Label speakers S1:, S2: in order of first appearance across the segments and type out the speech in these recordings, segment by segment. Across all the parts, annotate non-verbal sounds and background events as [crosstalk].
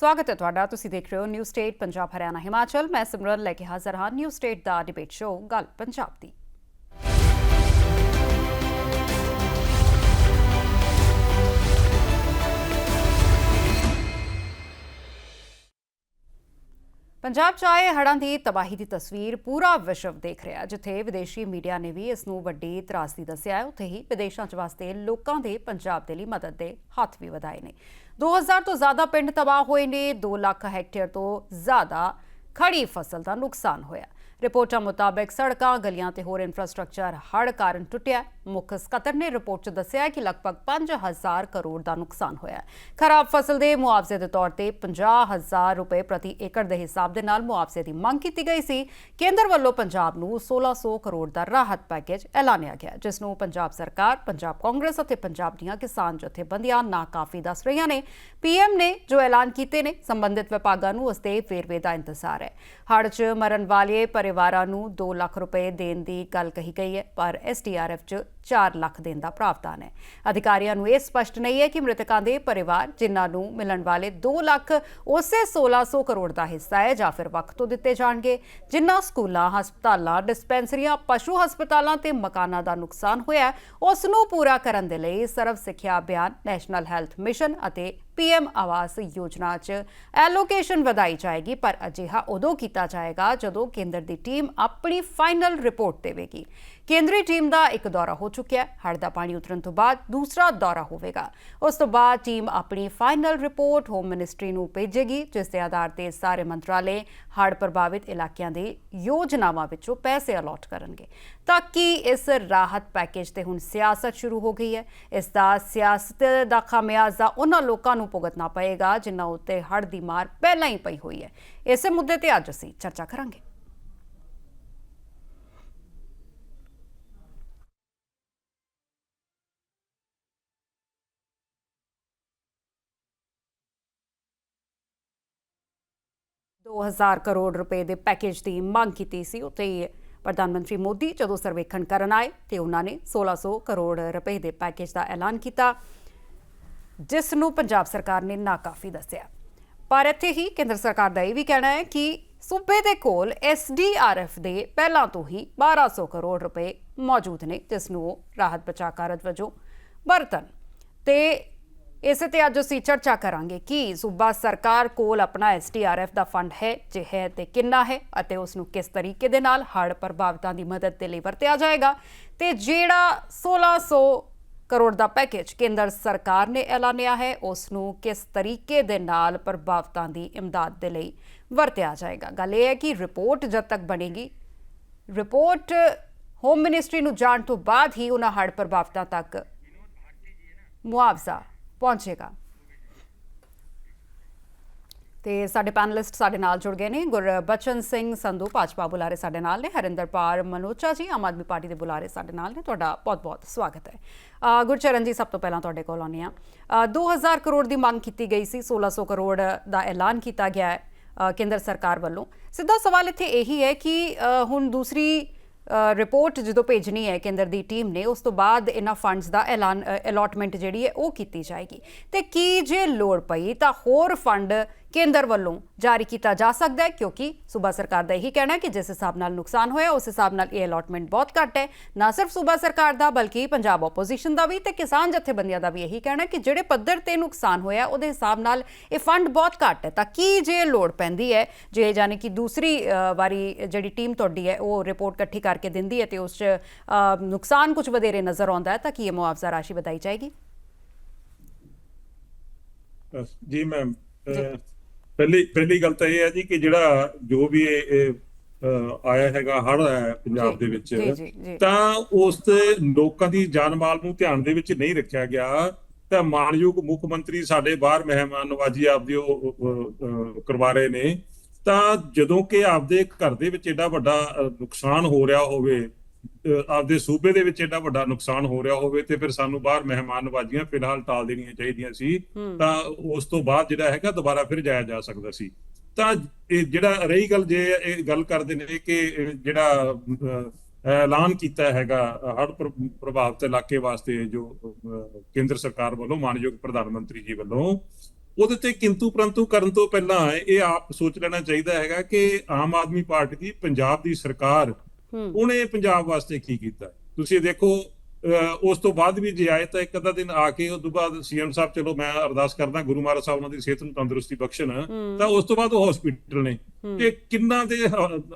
S1: ਸਵਾਗਤ ਹੈ ਤੁਹਾਡਾ। ਤੁਸੀਂ ਦੇਖ ਰਹੇ ਹੋ ਨਿਊ ਸਟੇਟ, ਪੰਜਾਬ, ਹਰਿਆਣਾ, ਹਿਮਾਚਲ। ਮੈਂ ਸਿਮਰਨ ਲੈ ਕੇ ਹਾਜ਼ਰ ਹਾਂ। ਨਿਊ ਸਟੇਟ ਦਾ ਡਿਬੇਟ ਸ਼ੋਅ ਗੱਲ ਪੰਜਾਬ ਦੀ। ਪੰਜਾਬ 'ਚ ਆਏ ਹੜ੍ਹਾਂ ਦੀ ਤਬਾਹੀ ਦੀ ਤਸਵੀਰ ਪੂਰਾ ਵਿਸ਼ਵ ਦੇਖ ਰਿਹਾ ਜਿੱਥੇ ਵਿਦੇਸ਼ੀ ਮੀਡੀਆ ਨੇ ਵੀ ਇਸ ਨੂੰ ਵੱਡੀ ਤਰਾਸਦੀ ਦੱਸਿਆ ਹੈ। ਉੱਥੇ ਹੀ ਵਿਦੇਸ਼ਾਂ 'ਚ ਵਸਦੇ ਲੋਕਾਂ ਦੇ ਪੰਜਾਬ ਦੇ ਲਈ ਮਦਦ ਦੇ ਹੱਥ ਵੀ ਵਧਾਏ ਨੇ। 2000 ਤੋਂ ਜ਼ਿਆਦਾ ਪਿੰਡ ਤਬਾਹ ਹੋਏ ਨੇ 2 ਲੱਖ ਹੈਕਟੇਅਰ ਤੋਂ ਜ਼ਿਆਦਾ ਖੜੀ ਫਸਲ ਦਾ ਨੁਕਸਾਨ ਹੋਇਆ। ਰਿਪੋਰਟਾਂ ਮੁਤਾਬਕ ਸੜਕਾਂ, ਗਲੀਆਂ ਤੇ ਹੋਰ ਇਨਫਰਾਸਟ੍ਰਕਚਰ ਹੜ੍ਹ ਕਾਰਨ ਟੁੱਟਿਆ ਮੁੱਖ ਸਕੱਤਰ ਨੇ ਰਿਪੋਰਟ 'ਚ ਦੱਸਿਆ ਕਿ ਲਗਭਗ 5000 ਕਰੋੜ ਦਾ ਨੁਕਸਾਨ ਹੋਇਆ ਖਰਾਬ ਫਸਲ ਦੇ ਮੁਆਵਜ਼ੇ ਦੇ ਤੌਰ ਤੇ 50000 ਰੁਪਏ ਪ੍ਰਤੀ ਏਕੜ ਦੇ ਹਿਸਾਬ ਦੇ ਨਾਲ ਮੁਆਵਜ਼ੇ ਦੀ ਮੰਗ ਕੀਤੀ ਗਈ ਸੀ। ਕੇਂਦਰ ਵੱਲੋਂ ਪੰਜਾਬ ਨੂੰ 1600 ਕਰੋੜ ਦਾ ਰਾਹਤ ਪੈਕੇਜ ਐਲਾਨਿਆ ਗਿਆ ਜਿਸ ਨੂੰ ਪੰਜਾਬ ਸਰਕਾਰ, ਪੰਜਾਬ ਕਾਂਗਰਸ ਅਤੇ ਪੰਜਾਬ ਦੀਆਂ ਕਿਸਾਨ ਜਥੇਬੰਦੀਆਂ ਨਾਕਾਫੀ ਦੱਸ ਰਹੀਆਂ ਨੇ। ਪੀਐਮ ਨੇ ਜੋ ਐਲਾਨ ਕੀਤੇ ਨੇ, ਸੰਬੰਧਿਤ ਵਿਭਾਗਾਂ ਨੂੰ ਉਸ ਦੇ ਵੇਰਵੇ ਦਾ ਇੰਤਜ਼ਾਰ ਹੈ। ਹੜ੍ਹ 'ਚ ਮਰਨ ਵਾਲੇ ਪਰਿਵਾਰਾਂ ਨੂੰ 2 ਲੱਖ ਰੁਪਏ ਦੇਣ ਦੀ ਗੱਲ ਕਹੀ ਗਈ ਹੈ, ਪਰ ਐਸਡੀਆਰਐਫ 'ਚ 4 ਲੱਖ ਦੇਣ ਦਾ ਪ੍ਰਾਵਧਾਨ ਹੈ। ਅਧਿਕਾਰੀਆਂ ਨੂੰ ਇਹ ਸਪਸ਼ਟ ਨਹੀਂ ਹੈ ਕਿ ਮ੍ਰਿਤਕਾਂ ਦੇ ਪਰਿਵਾਰ, ਜਿਨ੍ਹਾਂ ਨੂੰ ਮਿਲਣ ਵਾਲੇ 2 ਲੱਖ ਉਸੇ 1600 ਕਰੋੜ ਦਾ ਹਿੱਸਾ ਹੈ ਜਾਂ ਫਿਰ ਵਕਤ ਤੋਂ ਦਿੱਤੇ ਜਾਣਗੇ, ਜਿਨ੍ਹਾਂ ਸਕੂਲਾਂ, ਹਸਪਤਾਲਾਂ, ਡਿਸਪੈਂਸਰੀਆਂ, ਪਸ਼ੂ ਹਸਪਤਾਲਾਂ ਤੇ ਮਕਾਨਾਂ ਦਾ ਨੁਕਸਾਨ ਹੋਇਆ ਉਸ ਨੂੰ ਪੂਰਾ ਕਰਨ ਦੇ ਲਈ Sarva Shiksha Abhiyan, national health mission ਅਤੇ ਪੀਐਮ ਆਵਾਸ ਯੋਜਨਾ 'ਚ ਐਲੋਕੇਸ਼ਨ ਵਧਾਈ ਜਾਏਗੀ, ਪਰ ਅਜਿਹਾ ਉਦੋਂ ਕੀਤਾ ਜਾਏਗਾ ਜਦੋਂ ਕੇਂਦਰ ਦੀ ਟੀਮ ਆਪਣੀ ਫਾਈਨਲ ਰਿਪੋਰਟ ਦੇਵੇਗੀ। ਕੇਂਦਰੀ ਟੀਮ ਦਾ ਇੱਕ ਦੌਰਾ ਹੋ ਚੁੱਕਿਆ ਹੈ। ਹੜ੍ਹ ਦਾ ਪਾਣੀ ਉਤਰਨ ਤੋਂ ਬਾਅਦ ਦੂਸਰਾ ਦੌਰਾ ਹੋਵੇਗਾ। ਉਸ ਤੋਂ ਬਾਅਦ ਟੀਮ ਆਪਣੀ ਫਾਈਨਲ ਰਿਪੋਰਟ ਹੋਮ ਮਿਨਿਸਟਰੀ ਨੂੰ ਭੇਜੇਗੀ, ਜਿਸ ਦੇ ਆਧਾਰ ਤੇ ਸਾਰੇ ਮੰਤਰਾਲੇ ਹੜ੍ਹ ਪ੍ਰਭਾਵਿਤ ਇਲਾਕਿਆਂ ਦੇ ਯੋਜਨਾਵਾਂ ਵਿੱਚੋਂ ਪੈਸੇ ਅਲਾਟ ਕਰਨਗੇ। ਤਾਂ ਕਿ ਇਸ ਰਾਹਤ ਪੈਕੇਜ ਤੇ ਹੁਣ ਸਿਆਸਤ ਸ਼ੁਰੂ ਹੋ ਗਈ ਹੈ? ਇਸ ਦਾ ਸਿਆਸਤ ਦਾ ਖਾਮਿਆਜ਼ਾ ਉਹਨਾਂ ਲੋਕਾਂ ਨੂੰ ਭੁਗਤਣਾ ਪਏਗਾ, ਜਿਨ੍ਹਾਂ ਉੱਤੇ ਹੜ੍ਹ ਦੀ ਮਾਰ ਪਹਿਲਾਂ ਹੀ ਪਈ ਹੋਈ ਹੈ। ਇਸੇ ਮੁੱਦੇ ਤੇ ਅੱਜ ਅਸੀਂ ਚਰਚਾ ਕਰਾਂਗੇ। ਦੋ ਹਜ਼ਾਰ ਕਰੋੜ ਰੁਪਏ ਦੇ ਪੈਕੇਜ ਦੀ ਮੰਗ ਕੀਤੀ ਸੀ। ਉੱਥੇ ਹੀ ਪ੍ਰਧਾਨ ਮੰਤਰੀ ਮੋਦੀ ਜਦੋਂ ਸਰਵੇਖਣ ਕਰਨ ਆਏ ਤੇ ਉਹਨਾਂ ਨੇ 1600 ਕਰੋੜ ਰੁਪਏ ਦੇ ਪੈਕੇਜ ਦਾ ਐਲਾਨ ਕੀਤਾ, ਜਿਸ ਨੂੰ ਪੰਜਾਬ ਸਰਕਾਰ ਨੇ ਨਾਕਾਫੀ ਦੱਸਿਆ। ਪਰ ਇੱਥੇ ਹੀ ਕੇਂਦਰ ਸਰਕਾਰ ਦਾ ਇਹ ਵੀ ਕਹਿਣਾ ਹੈ ਕਿ ਸੂਬੇ ਦੇ ਕੋਲ ਐਸਡੀਆਰਐਫ ਦੇ ਪਹਿਲਾਂ ਤੋਂ ਹੀ 1200 ਕਰੋੜ ਰੁਪਏ ਮੌਜੂਦ ਨੇ, ਜਿਸ ਨੂੰ ਉਹ ਰਾਹਤ ਬਚਾਅ ਕਾਰਜ ਵਜੋਂ ਵਰਤਨ ਤੇ ਇਸੇ ਤੇ ਅੱਜ ਅਸੀਂ ਚਰਚਾ ਕਰਾਂਗੇ ਕਿ ਸੂਬਾ ਸਰਕਾਰ ਕੋਲ ਆਪਣਾ ਐਸਡੀਆਰਐਫ ਦਾ ਫੰਡ ਹੈ, ਜੇ ਹੈ ਤੇ ਕਿੰਨਾ ਹੈ ਅਤੇ ਉਸ ਨੂੰ ਕਿਸ ਤਰੀਕੇ ਦੇ ਨਾਲ ਹੜ੍ਹ ਪ੍ਰਭਾਵਿਤਾਂ ਦੀ ਮਦਦ ਦੇ ਲਈ ਵਰਤਿਆ ਜਾਏਗਾ। ਤੇ ਜਿਹੜਾ 1600 ਕਰੋੜ ਦਾ ਪੈਕੇਜ ਕੇਂਦਰ ਸਰਕਾਰ ਨੇ ਐਲਾਨਿਆ ਹੈ ਉਸ ਨੂੰ ਕਿਸ ਤਰੀਕੇ ਦੇ ਨਾਲ ਪ੍ਰਭਾਵਿਤਾਂ ਦੀ ਇਮਦਾਦ ਦੇ ਲਈ ਵਰਤਿਆ ਜਾਏਗਾ? ਗੱਲ ਇਹ ਹੈ ਕਿ ਰਿਪੋਰਟ ਜਦ ਤੱਕ ਬਣੇਗੀ, ਰਿਪੋਰਟ ਹੋਮ ਮਿਨਿਸਟਰੀ ਨੂੰ ਜਾਣ ਤੋਂ ਬਾਅਦ ਹੀ ਉਹਨਾਂ ਹੜ੍ਹ ਪ੍ਰਭਾਵਿਤਾਂ ਤੱਕ ਮੁਆਵਜ਼ਾ ਪਹੁੰਚੇਗਾ। ਤੇ ਸਾਡੇ ਪੈਨਲਿਸਟ ਸਾਡੇ ਨਾਲ ਜੁੜ ਗਏ ਨੇ। ਗੁਰਬਚਨ ਸਿੰਘ ਸੰਧੂ ਭਾਜਪਾ ਬੁਲਾਰੇ ਸਾਡੇ ਨਾਲ ਨੇ। ਹਰਿੰਦਰਪਾਲ ਮਨੋਚਾ ਜੀ ਆਮ ਆਦਮੀ ਪਾਰਟੀ ਦੇ ਬੁਲਾਰੇ ਸਾਡੇ ਨਾਲ ਨੇ। ਤੁਹਾਡਾ ਬਹੁਤ-ਬਹੁਤ ਸਵਾਗਤ ਹੈ। ਗੁਰਚਰਨ ਜੀ, ਸਭ ਤੋਂ ਪਹਿਲਾਂ ਤੁਹਾਡੇ ਕੋਲ ਆਉਂਦੇ ਆ 2000 ਕਰੋੜ ਦੀ ਮੰਗ ਕੀਤੀ ਗਈ ਸੀ। 1600 ਕਰੋੜ ਦਾ ਐਲਾਨ ਕੀਤਾ ਗਿਆ ਹੈ ਕੇਂਦਰ ਸਰਕਾਰ ਵੱਲੋਂ। ਸਿੱਧਾ ਸਵਾਲ ਇੱਥੇ ਇਹੀ ਹੈ ਕਿ ਹੁਣ ਦੂਸਰੀ ਰਿਪੋਰਟ ਜਦੋਂ ਭੇਜਣੀ ਹੈ ਕੇਂਦਰ ਦੀ ਟੀਮ ਨੇ, ਉਸ ਤੋਂ ਬਾਅਦ ਇਹਨਾਂ ਫੰਡਸ ਦਾ ਐਲਾਨ ਅਲਾਟਮੈਂਟ ਜਿਹੜੀ ਹੈ ਉਹ ਕੀਤੀ ਜਾਏਗੀ। ਤੇ ਕੀ ਜੇ ਲੋੜ ਪਈ ਤਾਂ ਹੋਰ ਫੰਡ ਕੇਂਦਰ ਵੱਲੋਂ ਜਾਰੀ ਕੀਤਾ ਜਾ ਸਕਦਾ ਹੈ ਕਿਉਂਕਿ ਸੂਬਾ ਸਰਕਾਰ ਦਾ ਇਹੀ ਕਹਿਣਾ ਹੈ ਕਿ ਜਿਸ ਹਿਸਾਬ ਨਾਲ ਨੁਕਸਾਨ ਹੋਇਆ ਉਸ ਹਿਸਾਬ ਨਾਲ ਇਹ ਅਲਾਟਮੈਂਟ ਬਹੁਤ ਘੱਟ ਹੈ। ਨਾ ਸਿਰਫ ਸੂਬਾ ਸਰਕਾਰ ਦਾ ਬਲਕਿ ਪੰਜਾਬ ਆਪੋਜੀਸ਼ਨ ਦਾ ਵੀ ਤੇ ਕਿਸਾਨ ਜਥੇਬੰਦੀਆਂ ਦਾ ਵੀ ਇਹੀ ਕਹਿਣਾ ਹੈ ਕਿ ਜਿਹੜੇ ਪੱਧਰ ਤੇ ਨੁਕਸਾਨ ਹੋਇਆ ਉਹਦੇ ਹਿਸਾਬ ਨਾਲ ਇਹ ਫੰਡ ਬਹੁਤ ਘੱਟ ਹੈ। ਤਾਂ ਕੀ ਜੇ ਲੋੜ ਪੈਂਦੀ ਹੈ ਜੇ ਯਾਨੀ ਕਿ ਦੂਸਰੀ ਵਾਰੀ ਜਿਹੜੀ ਟੀਮ ਤੁਹਾਡੀ ਹੈ ਉਹ ਰਿਪੋਰਟ ਇਕੱਠੀ ਕਰਕੇ ਦਿੰਦੀ ਹੈ ਤੇ ਉਸ 'ਚ ਨੁਕਸਾਨ ਕੁਝ ਵਧੇਰੇ ਨਜ਼ਰ ਆਉਂਦਾ ਹੈ ਤਾਂ ਕੀ ਇਹ ਮੁਆਵਜ਼ਾ ਰਾਸ਼ੀ ਵਧਾਈ ਜਾਏਗੀ?
S2: ਜੀ ਮੈਮ ਪਹਿਲੀ ਪਹਿਲੀ ਗੱਲ ਤਾਂ ਇਹ ਹੈ ਜੀ ਕਿ ਜਿਹੜਾ ਜੋ ਵੀ ਇਹ ਆਇਆ ਹੈਗਾ ਆਇਆ ਪੰਜਾਬ ਦੇ ਵਿੱਚ। ਤਾਂ ਉਸ ਤੇ ਲੋਕਾਂ ਦੀ ਜਾਨ ਮਾਲ ਨੂੰ ਧਿਆਨ ਦੇ ਵਿੱਚ ਨਹੀਂ ਰੱਖਿਆ ਗਿਆ ਤਾਂ ਮਾਨਯੋਗ ਮੁੱਖ ਮੰਤਰੀ ਸਾਡੇ ਬਾਹਰ ਮਹਿਮਾਨ ਨਵਾਜੀ ਆਪਦੀ ਉਹ ਕਰਵਾ ਰਹੇ ਨੇ ਤਾਂ ਜਦੋਂ ਕਿ ਆਪਦੇ ਘਰ ਦੇ ਵਿੱਚ ਏਡਾ ਵੱਡਾ ਨੁਕਸਾਨ ਹੋ ਰਿਹਾ ਹੋਵੇ ਆਪਦੇ ਸੂਬੇ ਦੇ ਵਿੱਚ ਏਡਾ ਵੱਡਾ ਨੁਕਸਾਨ ਹੋ ਰਿਹਾ ਹੋਵੇ ਤੇ ਫਿਰ ਸਾਨੂੰ ਬਾਹਰ ਮਹਿਮਾਨ ਨਵਾਜੀਆਂ ਫਿਲਹਾਲ ਟਾਲ ਦੇਣੀਆਂ ਚਾਹੀਦੀਆਂ ਸੀ ਤਾਂ ਉਸ ਤੋਂ ਬਾਅਦ ਜਿਹੜਾ ਹੈਗਾ ਦੁਬਾਰਾ ਫਿਰ ਜਾਇਆ ਜਾ ਸਕਦਾ ਸੀ। ਤਾਂ ਇਹ ਜਿਹੜਾ ਰਹੀ ਗੱਲ ਜੇ ਇਹ ਗੱਲ ਕਰਦੇ ਨੇ ਕਿ ਜਿਹੜਾ ਐਲਾਨ ਕੀਤਾ ਹੈਗਾ ਪ੍ਰ- ਪ੍ਰਭਾਵਿਤ ਇਲਾਕੇ ਵਾਸਤੇ ਜੋ ਕੇਂਦਰ ਸਰਕਾਰ ਵੱਲੋਂ ਮਾਨਯੋਗ ਪ੍ਰਧਾਨ ਮੰਤਰੀ ਜੀ ਵੱਲੋਂ ਉਹਦੇ ਤੇ ਕਿੰਤੂ ਪ੍ਰੰਤੂ ਕਰਨ ਤੋਂ ਪਹਿਲਾਂ ਇਹ ਆਪ ਸੋਚ ਲੈਣਾ ਚਾਹੀਦਾ ਹੈਗਾ ਕਿ ਆਮ ਆਦਮੀ ਪਾਰਟੀ ਦੀ ਪੰਜਾਬ ਦੀ ਸਰਕਾਰ ਉਹਨੇ ਪੰਜਾਬ ਵਾਸਤੇ ਕੀ ਕੀਤਾ? ਤੁਸੀਂ ਦੇਖੋ ਉਸ ਤੋਂ ਬਾਅਦ ਵੀ ਜੇ ਆਏ ਤਾਂ ਇੱਕ ਅੱਧਾ ਦਿਨ ਆ ਕੇ ਉਸ ਤੋਂ ਬਾਅਦ ਸੀਐਮ ਸਾਹਿਬ ਚਲੋ ਮੈਂ ਅਰਦਾਸ ਕਰਦਾ ਗੁਰੂ ਮਹਾਰਾਜ ਸਾਹਿਬ ਉਹਨਾਂ ਦੀ ਸਿਹਤ ਨੂੰ ਤੰਦਰੁਸਤੀ ਬਖਸ਼ਣ। ਤਾਂ ਉਸ ਤੋਂ ਬਾਅਦ ਉਹ ਹਸਪੀਟਲ ਨੇ। ਕਿ ਕਿੰਨਾ ਦੇ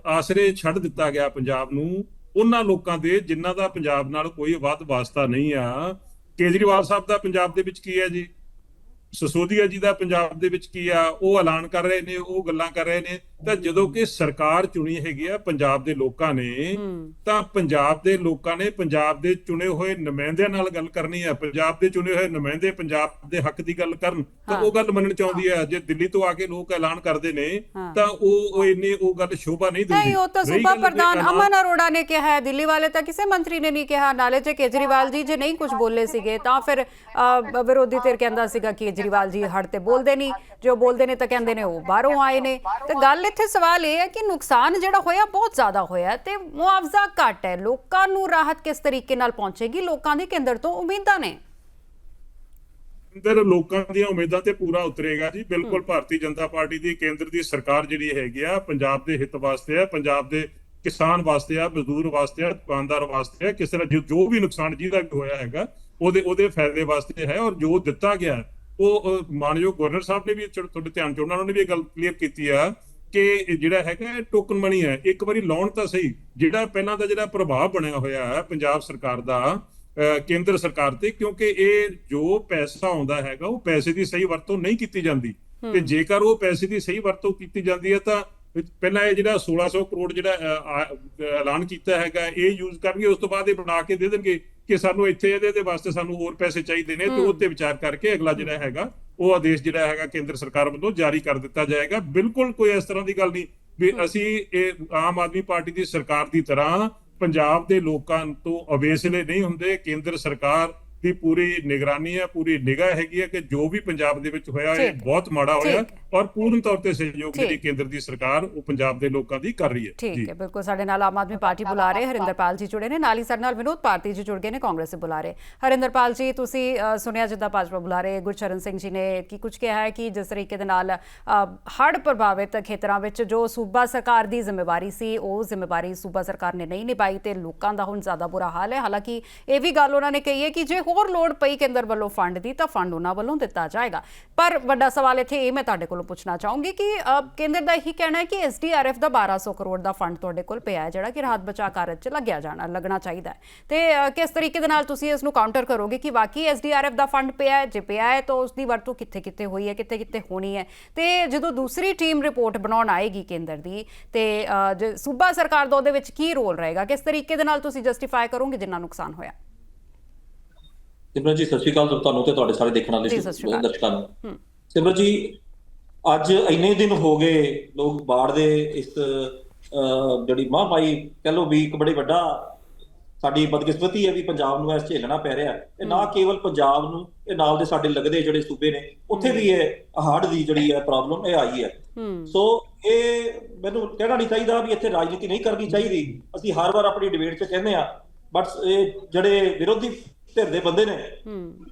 S2: ਆਸਰੇ ਛੱਡ ਦਿੱਤਾ ਗਿਆ ਪੰਜਾਬ ਨੂੰ? ਉਹਨਾਂ ਲੋਕਾਂ ਦੇ ਜਿਨ੍ਹਾਂ ਦਾ ਪੰਜਾਬ ਨਾਲ ਕੋਈ ਵਾਦ ਵਾਸਤਾ ਨਹੀਂ ਆ। ਕੇਜਰੀਵਾਲ ਸਾਹਿਬ ਦਾ ਪੰਜਾਬ ਦੇ ਵਿੱਚ ਕੀ ਹੈ ਜੀ? ਸਸੋਦੀਆ ਜੀ ਦਾ ਪੰਜਾਬ ਦੇ ਵਿੱਚ ਕੀ ਆ? ਉਹ ਐਲਾਨ ਕਰ ਰਹੇ ਨੇ ਉਹ ਗੱਲਾਂ ਕਰ ਰਹੇ ਨੇ। ਤਾਂ ਜਦੋਂ ਕਿ ਸਰਕਾਰ ਚੁਣੀ ਹੈਗੀ ਆ ਪੰਜਾਬ ਦੇ ਲੋਕਾਂ ਨੇ ਤਾਂ ਪੰਜਾਬ ਦੇ ਲੋਕਾਂ ਨੇ ਪੰਜਾਬ ਦੇ ਚੁਣੇ ਹੋਏ ਨੁਮਾਇੰਦਿਆਂ ਨਾਲ ਗੱਲ ਕਰਨੀ ਹੈ ਪੰਜਾਬ ਦੇ ਚੁਣੇ ਹੋਏ ਨੁਮਾਇੰਦੇ ਪੰਜਾਬ ਦੇ ਹੱਕ ਦੀ ਗੱਲ ਕਰਨ ਤਾਂ। ਉਹ ਗੱਲ ਮੰਨਣ ਚਾਹੁੰਦੀ ਹੈ ਜੇ ਦਿੱਲੀ ਤੋਂ ਆ ਕੇ ਲੋਕ ਐਲਾਨ ਕਰਦੇ ਨੇ। ਤਾਂ ਉਹ ਇੰਨੀ ਉਹ ਗੱਲ ਸ਼ੋਭਾ ਨਹੀਂ ਦਿੰਦੀ।
S1: ਨਹੀਂ ਉਹ ਤਾਂ ਸੂਬਾ ਪ੍ਰਧਾਨ ਅਮਨ ਅਰੋੜਾ ਨੇ ਕਿਹਾ ਹੈ। ਦਿੱਲੀ ਵਾਲੇ ਤਾਂ ਕਿਸੇ ਮੰਤਰੀ ਨੇ ਨਹੀਂ ਕਿਹਾ। ਨਾਲੇ ਜੇ ਕੇਜਰੀਵਾਲ ਜੀ ਜੇ ਨਹੀਂ ਕੁਝ ਬੋਲੇ ਸੀਗੇ ਤਾਂ ਫਿਰ ਵਿਰੋਧੀ ਧਿਰ ਕਹਿੰਦਾ ਸੀਗਾ ਕੇਜਰੀਵਾਲ ਜੀ ਹੜ ਤੇ ਬੋਲਦੇ ਨਹੀਂ। ਜੋ ਬੋਲਦੇ ਨੇ ਤਾਂ ਕਹਿੰਦੇ ਨੇ ਉਹ ਬਾਹਰੋਂ ਆਏ ਨੇ। ਤੇ ਗੱਲ ਇੱਥੇ ਸਵਾਲ ਇਹ ਹੈ ਕਿ ਨੁਕਸਾਨ ਜਿਹੜਾ ਹੋਇਆ ਬਹੁਤ ਜ਼ਿਆਦਾ ਹੋਇਆ ਤੇ ਮੁਆਵਜ਼ਾ ਘੱਟ ਹੈ। ਲੋਕਾਂ ਨੂੰ ਰਾਹਤ ਕਿਸ ਤਰੀਕੇ ਨਾਲ ਪਹੁੰਚੇਗੀ? ਲੋਕਾਂ ਦੀ ਕੇਂਦਰ ਤੋਂ ਉਮੀਦਾਂ ਨੇ।
S2: ਅੰਦਰ ਲੋਕਾਂ ਦੀਆਂ ਉਮੀਦਾਂ ਤੇ ਪੂਰਾ ਉਤਰੇਗਾ ਜੀ। ਬਿਲਕੁਲ ਭਾਰਤੀ ਜਨਤਾ ਪਾਰਟੀ ਦੀ ਕੇਂਦਰ ਦੀ ਸਰਕਾਰ ਜਿਹੜੀ ਹੈਗੀ ਆ ਪੰਜਾਬ ਦੇ ਹਿੱਤ ਵਾਸਤੇ ਆ ਪੰਜਾਬ ਦੇ ਕਿਸਾਨ ਵਾਸਤੇ ਆ ਮਜ਼ਦੂਰ ਵਾਸਤੇ ਆ ਦੁਕਾਨਦਾਰ ਵਾਸਤੇ ਆ ਕਿਸੇ ਤਰ੍ਹਾਂ ਜੋ- ਵੀ ਨੁਕਸਾਨ ਜਿਹਦਾ ਵੀ ਹੋਇਆ ਹੈਗਾ ਉਹਦੇ ਉਹਦੇ ਫਾਇਦੇ ਵਾਸਤੇ ਹੈ ਔਰ ਜੋ ਦਿੱਤਾ ਗਿਆ ਉਹ ਮਾਨਯੋਗ ਗਵਰਨਰ ਸਾਹਿਬ ਨੇ ਵੀ ਤੁਹਾਡੇ ਧਿਆਨ ਚ ਉਹਨਾਂ ਨੇ ਵੀ ਇਹ ਗੱਲ ਕਲੀਅਰ ਕੀਤੀ ਆ ਕਿ ਜਿਹੜਾ ਹੈਗਾ ਟੋਕਨ ਮਨੀ ਹੈ ਇੱਕ ਵਾਰੀ ਲਾਉਣ ਤਾਂ ਸਹੀ ਜਿਹੜਾ ਪਹਿਲਾਂ ਦਾ ਜਿਹੜਾ ਪ੍ਰਭਾਵ ਬਣਿਆ ਹੋਇਆ ਹੈ ਪੰਜਾਬ ਸਰਕਾਰ ਦਾ ਕੇਂਦਰ ਸਰਕਾਰ ਤੇ ਕਿਉਂਕਿ ਇਹ ਜੋ ਪੈਸਾ ਆਉਂਦਾ ਹੈਗਾ ਉਹ ਪੈਸੇ ਦੀ ਸਹੀ ਵਰਤੋਂ ਨਹੀਂ ਕੀਤੀ ਜਾਂਦੀ। ਤੇ ਜੇਕਰ ਉਹ ਪੈਸੇ ਦੀ ਸਹੀ ਵਰਤੋਂ ਕੀਤੀ ਜਾਂਦੀ ਹੈ ਤਾਂ ਪਹਿਲਾਂ ਇਹ ਜਿਹੜਾ 1600 ਕਰੋੜ ਜਿਹੜਾ ਐਲਾਨ ਕੀਤਾ ਹੈਗਾ ਇਹ ਯੂਜ਼ ਕਰਨਗੇ ਉਸ ਤੋਂ ਬਾਅਦ ਇਹ ਬਣਾ ਕੇ ਦੇ ਦੇਣਗੇ ਕਿ ਸਾਨੂੰ ਇੱਥੇ ਇਹਦੇ ਦੇ ਵਾਸਤੇ ਸਾਨੂੰ ਹੋਰ ਪੈਸੇ ਚਾਹੀਦੇ ਨੇ ਤੇ ਉਹ ਤੇ ਵਿਚਾਰ ਕਰਕੇ ਅਗਲਾ ਜਿਹੜਾ ਹੈਗਾ ਉਹ ਆਦੇਸ਼ ਜਿਹੜਾ ਹੈਗਾ ਕੇਂਦਰ ਸਰਕਾਰ ਵੱਲੋਂ ਜਾਰੀ ਕਰ ਦਿੱਤਾ ਜਾਏਗਾ। ਬਿਲਕੁਲ ਕੋਈ ਇਸ ਤਰ੍ਹਾਂ ਦੀ ਗੱਲ ਨਹੀਂ ਵੀ ਅਸੀਂ ਇਹ ਆਮ ਆਦਮੀ ਪਾਰਟੀ ਦੀ ਸਰਕਾਰ ਦੀ ਤਰ੍ਹਾਂ ਪੰਜਾਬ ਦੇ ਲੋਕਾਂ ਤੋਂ ਅਵੇਸਲੇ ਨਹੀਂ ਹੁੰਦੇ ਕੇਂਦਰ ਸਰਕਾਰ ਦੀ ਪੂਰੀ ਨਿਗਰਾਨੀ ਹੈ ਪੂਰੀ ਨਿਗਾਹ ਹੈਗੀ ਹੈ ਕਿ ਜੋ ਵੀ ਪੰਜਾਬ ਦੇ ਵਿੱਚ ਹੋਇਆ ਇਹ। ਬਹੁਤ ਮਾੜਾ ਹੋਇਆ। ਔਰ ਪੂਰਨ ਤੌਰ ਤੇ ਸਹਿਯੋਗ। ਜਿਹੜੀ ਕੇਂਦਰ ਦੀ ਸਰਕਾਰ ਉਹ ਪੰਜਾਬ ਦੇ ਲੋਕਾਂ ਦੀ ਕਰ ਰਹੀ ਹੈ
S1: ਠੀਕ ਹੈ ਬਿਲਕੁਲ ਸਾਡੇ ਨਾਲ ਆਮ ਆਦਮੀ ਪਾਰਟੀ ਬੁਲਾ ਰਹੇ ਹਰਿੰਦਰਪਾਲ ਜੀ ਜੁੜੇ ਨੇ ਨਾਲ ਹੀ ਸਾਡੇ ਨਾਲ ਵਿਨੋਦ ਭਾਰਤੀ ਜੀ ਜੁੜ ਗਏ ਨੇ ਕਾਂਗਰਸ ਦੇ ਬੁਲਾ ਰਹੇ ਹਰਿੰਦਰਪਾਲ ਜੀ ਤੁਸੀਂ ਸੁਣਿਆ ਜਿੱਦਾਂ ਭਾਜਪਾ ਬੁਲਾ ਰਹੇ ਗੁਰਚਰਨ ਸਿੰਘ ਜੀ ਨੇ ਕੀ ਕੁਝ ਕਿਹਾ ਹੈ ਕਿ ਜਿਸ ਤਰੀਕੇ ਦੇ ਨਾਲ ਹੜ ਪ੍ਰਭਾਵਿਤ ਖੇਤਰਾਂ ਵਿੱਚ ਜੋ ਸੂਬਾ ਸਰਕਾਰ ਦੀ ਜ਼ਿੰਮੇਵਾਰੀ ਸੀ ਉਹ ਜ਼ਿੰਮੇਵਾਰੀ ਸੂਬਾ ਸਰਕਾਰ ਨੇ ਨਹੀਂ ਨਿਭਾਈ ਤੇ ਲੋਕਾਂ ਦਾ ਹੁਣ ਜ਼ਿਆਦਾ ਬੁਰਾ ਹਾਲ ਹੈ ਹਾਲਾਂਕਿ ਇਹ ਵੀ ਗੱਲ ਉਹਨਾਂ ਨੇ ਕਹੀ ਹੈ ਕਿ ਜੇ ਹੋਰ ਲੋੜ ਪਈ ਕੇਂਦਰ ਵੱਲੋਂ ਫੰਡ ਦੀ, ਤਾਂ ਫੰਡ ਉਹਨਾਂ ਵੱਲੋਂ ਦਿੱਤਾ ਜਾਏਗਾ। ਪਰ ਵੱਡਾ ਸਵਾਲ ਇੱਥੇ ਇਹ ਮੈਂ ਤੁਹਾਡੇ ਕੋਲੋਂ ਪੁੱਛਣਾ ਚਾਹੂੰਗੀ ਕਿ ਕੇਂਦਰ ਦਾ ਇਹੀ ਕਹਿਣਾ ਹੈ ਕਿ ਐਸਡੀਆਰਐਫ ਦਾ 1200 ਕਰੋੜ ਦਾ ਫੰਡ ਤੁਹਾਡੇ ਕੋਲ ਪਿਆ ਹੈ, ਜਿਹੜਾ ਕਿ ਰਾਹਤ ਬਚਾਅ ਕਾਰਜ 'ਚ ਲੱਗਿਆ ਜਾਣਾ, ਲੱਗਣਾ ਚਾਹੀਦਾ ਹੈ। ਤੇ ਕਿਸ ਤਰੀਕੇ ਦੇ ਨਾਲ ਤੁਸੀਂ ਇਸ ਨੂੰ ਕਾਊਂਟਰ ਕਰੋਗੇ ਕਿ ਵਾਕਈ ਐਸਡੀਆਰਐਫ ਦਾ ਫੰਡ ਪਿਆ ਹੈ? ਜੇ ਪਿਆ ਹੈ, ਤਾਂ ਉਸ ਦੀ ਵਰਤੋਂ ਕਿੱਥੇ ਕਿੱਥੇ ਹੋਈ ਹੈ ਕਿੱਥੇ ਕਿੱਥੇ ਹੋਣੀ ਹੈ? ਤੇ ਜਦੋਂ ਦੂਸਰੀ ਟੀਮ ਰਿਪੋਰਟ ਬਣਾਉਣ ਆਏਗੀ ਕੇਂਦਰ ਦੀ, ਤੇ ਜੇ ਸੂਬਾ ਸਰਕਾਰ ਦਾ ਉਹਦੇ ਵਿੱਚ ਕੀ ਰੋਲ ਰਹੇਗਾ? ਕਿਸ ਤਰੀਕੇ ਦੇ ਨਾਲ ਤੁਸੀਂ ਜਸਟੀਫਾਈ ਕਰੋਗੇ ਜਿੰਨਾ ਨੁਕਸਾਨ ਹੋਇਆ?
S3: ਸਿਮਰਨ ਜੀ ਸਤਿ ਸ਼੍ਰੀ ਅਕਾਲ ਤੁਹਾਨੂੰ ਤੇ ਤੁਹਾਡੇ ਸਾਰੇ ਦੇਖਣ ਵਾਲੇ। ਦਰਸ਼ਕਾਂ ਨੂੰ। ਸਿਮਰਨ ਜੀ ਅੱਜ ਇੰਨੇ ਦਿਨ ਹੋ ਗਏ ਲੋਕ ਬਾੜ ਦੇ ਇਸ ਜਿਹੜੀ ਮਹਾਮਾਰੀ ਕਹ ਲੋ ਵੀ ਇੱਕ ਬੜੇ ਵੱਡਾ ਸਾਡੀ ਬਦਕਿਸਮਤੀ ਹੈ ਵੀ ਪੰਜਾਬ ਨੂੰ ਇਸ ਝੇਲਣਾ ਪੈ ਰਿਹਾ। ਇਹ ਨਾ ਕੇਵਲ ਪੰਜਾਬ ਨੂੰ ਇਹ ਨਾਲ ਦੇ ਸਾਡੇ ਲੱਗਦੇ ਜਿਹੜੇ ਸੂਬੇ ਨੇ ਉੱਥੇ ਵੀ ਇਹ ਹੜ੍ਹ ਦੀ ਜਿਹੜੀ ਹੈ ਪ੍ਰੋਬਲਮ ਇਹ ਆਈ ਹੈ
S1: ਹੂੰ
S3: ਸੋ ਇਹ ਮੈਨੂੰ ਕਹਿਣਾ ਨਹੀਂ ਚਾਹੀਦਾ ਵੀ ਇੱਥੇ ਰਾਜਨੀਤੀ ਨਹੀਂ ਕਰਨੀ ਚਾਹੀਦੀ ਅਸੀਂ ਹਰ ਵਾਰ ਆਪਣੀ ਡਿਬੇਟ 'ਚ ਕਹਿੰਦੇ ਆ ਬਟ ਇਹ ਜਿਹੜੇ ਵਿਰੋਧੀ ਧਿਰ ਦੇ ਬੰਦੇ ਨੇ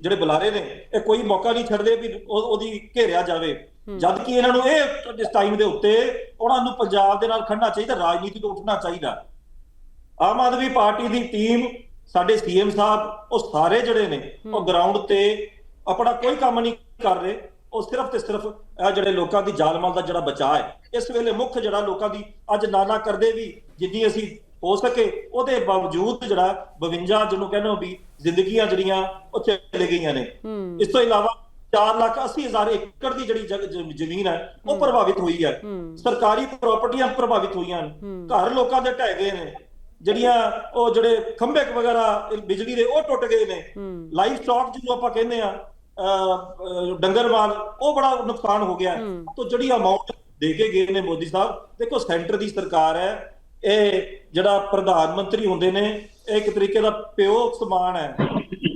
S3: ਜਿਹੜੇ ਬੁਲਾਰੇ ਨੇ ਇਹ ਕੋਈ ਮੌਕਾ ਨਹੀਂ ਛੱਡਦੇ ਵੀ ਉਹ- ਉਹਦੀ ਘੇਰਿਆ ਜਾਵੇ। ਜਦ ਕਿ ਇਹਨਾਂ ਨੂੰ ਇਹ ਇਸ ਟਾਈਮ ਦੇ ਉੱਤੇ ਉਹਨਾਂ ਨੂੰ ਪੰਜਾਬ ਦੇ ਨਾਲ ਖੜਨਾ ਚਾਹੀਦਾ ਰਾਜਨੀਤੀ ਤੋਂ ਉੱਠਣਾ ਚਾਹੀਦਾ। ਆਮ ਆਦਮੀ ਪਾਰਟੀ ਦੀ ਟੀਮ ਸਾਡੇ ਸੀਐਮ ਸਾਹਿਬ ਉਹ ਸਾਰੇ ਜਿਹੜੇ ਨੇ ਉਹ ਗਰਾਊਂਡ ਤੇ ਆਪਣਾ ਕੋਈ ਕੰਮ ਨਹੀਂ ਕਰ ਰਹੇ। ਉਹ ਸਿਰਫ ਤੇ ਸਿਰਫ ਇਹ ਜਿਹੜੇ ਲੋਕਾਂ ਦੀ ਜਾਨ ਮਾਲ ਦਾ ਜਿਹੜਾ ਬਚਾਅ ਹੈ ਇਸ ਵੇਲੇ ਮੁੱਖ ਜਿਹੜਾ ਲੋਕਾਂ ਦੀ ਅੱਜ ਨਾਨਾ ਕਰਦੇ ਵੀ ਜਿੰਨੀ ਅਸੀਂ ਹੋ ਸਕੇ ਉਹਦੇ ਬਾਵਜੂਦ ਜਿਹੜਾ 52 ਜਿਹਨੂੰ ਕਹਿੰਦੇ ਹੋ ਵੀ ਜ਼ਿੰਦਗੀਆਂ ਜਿਹੜੀਆਂ ਉਹ ਚਲੇ ਗਈਆਂ ਨੇ। ਇਸ ਤੋਂ ਇਲਾਵਾ 4 ਲੱਖ 80 ਹਜ਼ਾਰ ਏਕੜ ਦੀ ਜਿਹੜੀ ਜ਼ਮੀਨ ਹੈ ਉਹ ਪ੍ਰਭਾਵਿਤ ਹੋਈ ਹੈ। ਸਰਕਾਰੀ ਪ੍ਰਾਪਰਟੀਆਂ ਪ੍ਰਭਾਵਿਤ ਹੋਈਆਂ ਨੇ।
S1: ਹੂੰ।
S3: ਘਰ ਲੋਕਾਂ ਦੇ ਢਹਿ ਗਏ ਨੇ। ਜਿਹੜੀਆਂ ਉਹ ਜਿਹੜੇ ਖੰਭੇ ਵਗੈਰਾ ਬਿਜਲੀ ਦੇ ਉਹ ਟੁੱਟ ਗਏ ਨੇ।
S1: ਹੂੰ।
S3: ਲਾਈਵ ਸਟਾਕ ਜਿਹਨੂੰ ਆਪਾਂ ਕਹਿੰਦੇ ਆ ਡੰਗਰ ਮਾਲ ਉਹ ਬੜਾ ਨੁਕਸਾਨ ਹੋ ਗਿਆ। ਤੋਂ ਜਿਹੜੀ ਅਮਾਉਂਟ ਦੇ ਕੇ ਗਏ ਨੇ ਮੋਦੀ ਸਾਹਿਬ ਦੇਖੋ ਸੈਂਟਰ ਦੀ ਸਰਕਾਰ ਹੈ। ਇਹ ਜਿਹੜਾ ਪ੍ਰਧਾਨ ਮੰਤਰੀ ਹੁੰਦੇ ਨੇ ਇਹ ਇੱਕ ਤਰੀਕੇ ਦਾ ਪਿਓ ਸਮਾਨ ਹੈ।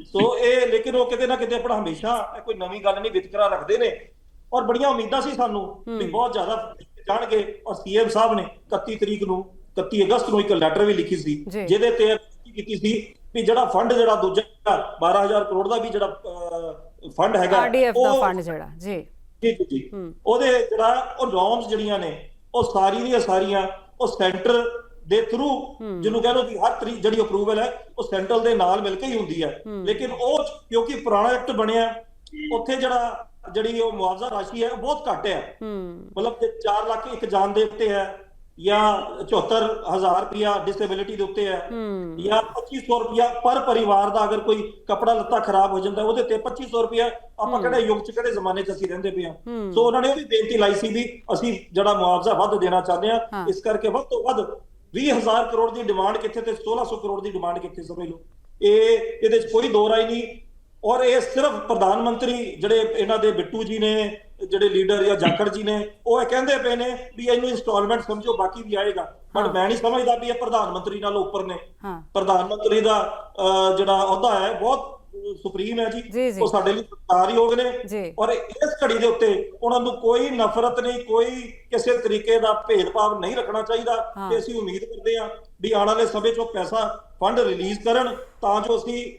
S3: ਸੋ ਇਹ ਲੇਕਿਨ ਉਹ ਕਿਤੇ ਨਾ ਕਿਤੇ ਆਪਣਾ ਹਮੇਸ਼ਾ ਕੋਈ ਨਵੀਂ ਗੱਲ ਨਹੀਂ ਵਿਤਕਰਾ ਰੱਖਦੇ ਨੇ। ਔਰ ਬੜੀਆਂ ਉਮੀਦਾਂ ਸੀ ਸਾਨੂੰ ਵੀ ਬਹੁਤ ਜ਼ਿਆਦਾ ਜਾਣਗੇ। ਔਰ ਸੀਐਮ ਸਾਹਿਬ ਨੇ 31 ਤਰੀਕ ਨੂੰ 31 ਅਗਸਤ ਨੂੰ ਇੱਕ ਲੈਟਰ ਵੀ ਲਿਖੀ ਸੀ। ਜਿਹਦੇ ਤੇ ਕੀਤੀ ਸੀ ਵੀ ਜਿਹੜਾ ਫੰਡ ਜਿਹੜਾ ਦੂਜਾ 12000 ਕਰੋੜ ਦਾ ਵੀ ਜਿਹੜਾ ਫੰਡ ਹੈਗਾ
S1: ਆਰਡੀਐਫ ਦਾ ਫੰਡ ਜਿਹੜਾ ਜੀ।
S3: ਜੀ ਜੀ। ਉਹਦੇ ਜਿਹੜਾ ਉਹ ਨੋਰਮਸ ਜਿਹੜੀਆਂ ਨੇ ਉਹ ਸਾਰੀ ਦੀਆਂ ਸਾਰੀਆਂ ਉਹ ਸੈਂਟਰ ਦੇ ਥਰੂ। ਜਿਹਨੂੰ ਕਹਿ ਲਓ ਕਿ ਹਰ ਤਰੀ ਜਿਹੜੀ ਅਪਰੂਵਲ ਹੈ ਉਹ ਸੈਂਟਰਲ ਦੇ ਨਾਲ ਮਿਲ ਕੇ ਹੀ ਹੁੰਦੀ ਹੈ। ਲੇਕਿਨ ਉਹ ਕਿਉਂਕਿ ਪੁਰਾਣਾ ਐਕਟ ਬਣਿਆ ਉੱਥੇ ਜਿਹੜਾ ਜਿਹੜੀ ਉਹ ਮੁਆਵਜ਼ਾ ਰਾਸ਼ੀ ਹੈ ਉਹ ਬਹੁਤ ਘੱਟ ਹੈ ਮਤਲਬ ਜੇ 4 ਲੱਖ ਇੱਕ ਜਾਨ ਦੇ ਉੱਤੇ ਹੈ ਜਾਂ 74000 ਰੁਪਇਆ ਡਿਸੇਬਿਲਿਟੀ ਦੇ ਉੱਤੇ ਹੈ ਜਾਂ 2500 ਰੁਪਇਆ ਪਰ ਪਰਿਵਾਰ ਦਾ ਅਗਰ ਕੋਈ ਕਪੜਾ ਲੱਤਾ ਖਰਾਬ ਹੋ ਜਾਂਦਾ ਉਹਦੇ ਤੇ 2500 ਰੁਪਇਆ ਆਪਾਂ ਕਿਹੜੇ ਯੁੱਗ ਚ ਕਿਹੜੇ ਜ਼ਮਾਨੇ ਚ ਅਸੀਂ ਰਹਿੰਦੇ ਪਏ ਹਾਂ
S1: ਹੂੰ।
S3: ਸੋ ਉਹਨਾਂ ਨੇ ਉਹ ਵੀ ਬੇਨਤੀ ਲਾਈ ਸੀ ਵੀ ਅਸੀਂ ਜਿਹੜਾ ਮੁਆਵਜ਼ਾ ਵੱਧ ਦੇਣਾ ਚਾਹੁੰਦੇ।
S1: ਹਾਂ
S3: ਇਸ ਕਰਕੇ ਵੱਧ ਤੋਂ ਵੱਧ 20000 ਕਰੋੜ ਦੀ ਡਿਮਾਂਡ ਕਿੱਥੇ ਤੇ 1600 ਕਰੋੜ ਦੀ ਡਿਮਾਂਡ ਕਿੱਥੇ ਸਮਝ ਲਓ। ਇਹ ਇਹਦੇ ਚ ਕੋਈ ਦੋ ਰਾਏ ਨਹੀਂ। ਔਰ ਇਹ ਸਿਰਫ ਪ੍ਰਧਾਨ ਮੰਤਰੀ ਜਿਹੜੇ ਇਹਨਾਂ ਦੇ ਬਿੱਟੂ ਜੀ ਨੇ ਜਿਹੜੇ ਲੀਡਰ ਜਾਂ ਜਾਖੜ ਜੀ ਨੇ ਉਹ ਇਹ ਕਹਿੰਦੇ ਪਏ ਨੇ ਵੀ ਇਹਨੂੰ ਇੰਸਟਾਲਮੈਂਟ ਸਮਝੋ ਬਾਕੀ ਵੀ ਆਏਗਾ। ਪਰ ਮੈਂ ਨਹੀਂ ਸਮਝਦਾ ਵੀ ਇਹ ਪ੍ਰਧਾਨ ਮੰਤਰੀ ਨਾਲੋਂ ਉੱਪਰ ਨੇ। ਪ੍ਰਧਾਨ ਮੰਤਰੀ ਦਾ ਜਿਹੜਾ ਅਹੁਦਾ ਹੈ ਬਹੁਤ ਸੁਪਰੀਮ ਹੈ
S1: ਜੀ।
S3: ਉਹ ਸਾਡੇ ਲਈ ਸਤਿਕਾਰਯੋਗ ਨੇ। ਔਰ ਇਸ ਘੜੀ ਦੇ ਉੱਤੇ ਉਹਨਾਂ ਨੂੰ ਕੋਈ ਨਫ਼ਰਤ ਨਹੀਂ ਕੋਈ ਕਿਸੇ ਤਰੀਕੇ ਦਾ ਭੇਦਭਾਵ ਨਹੀਂ ਰੱਖਣਾ ਚਾਹੀਦਾ। ਤੇ ਅਸੀਂ ਉਮੀਦ ਕਰਦੇ ਹਾਂ ਵੀ ਆਉਣ ਵਾਲੇ ਸਮੇਂ 'ਚ ਉਹ ਪੈਸਾ ਫੰਡ ਰਿਲੀਜ਼ ਕਰਨ ਤਾਂ ਜੋ ਅਸੀਂ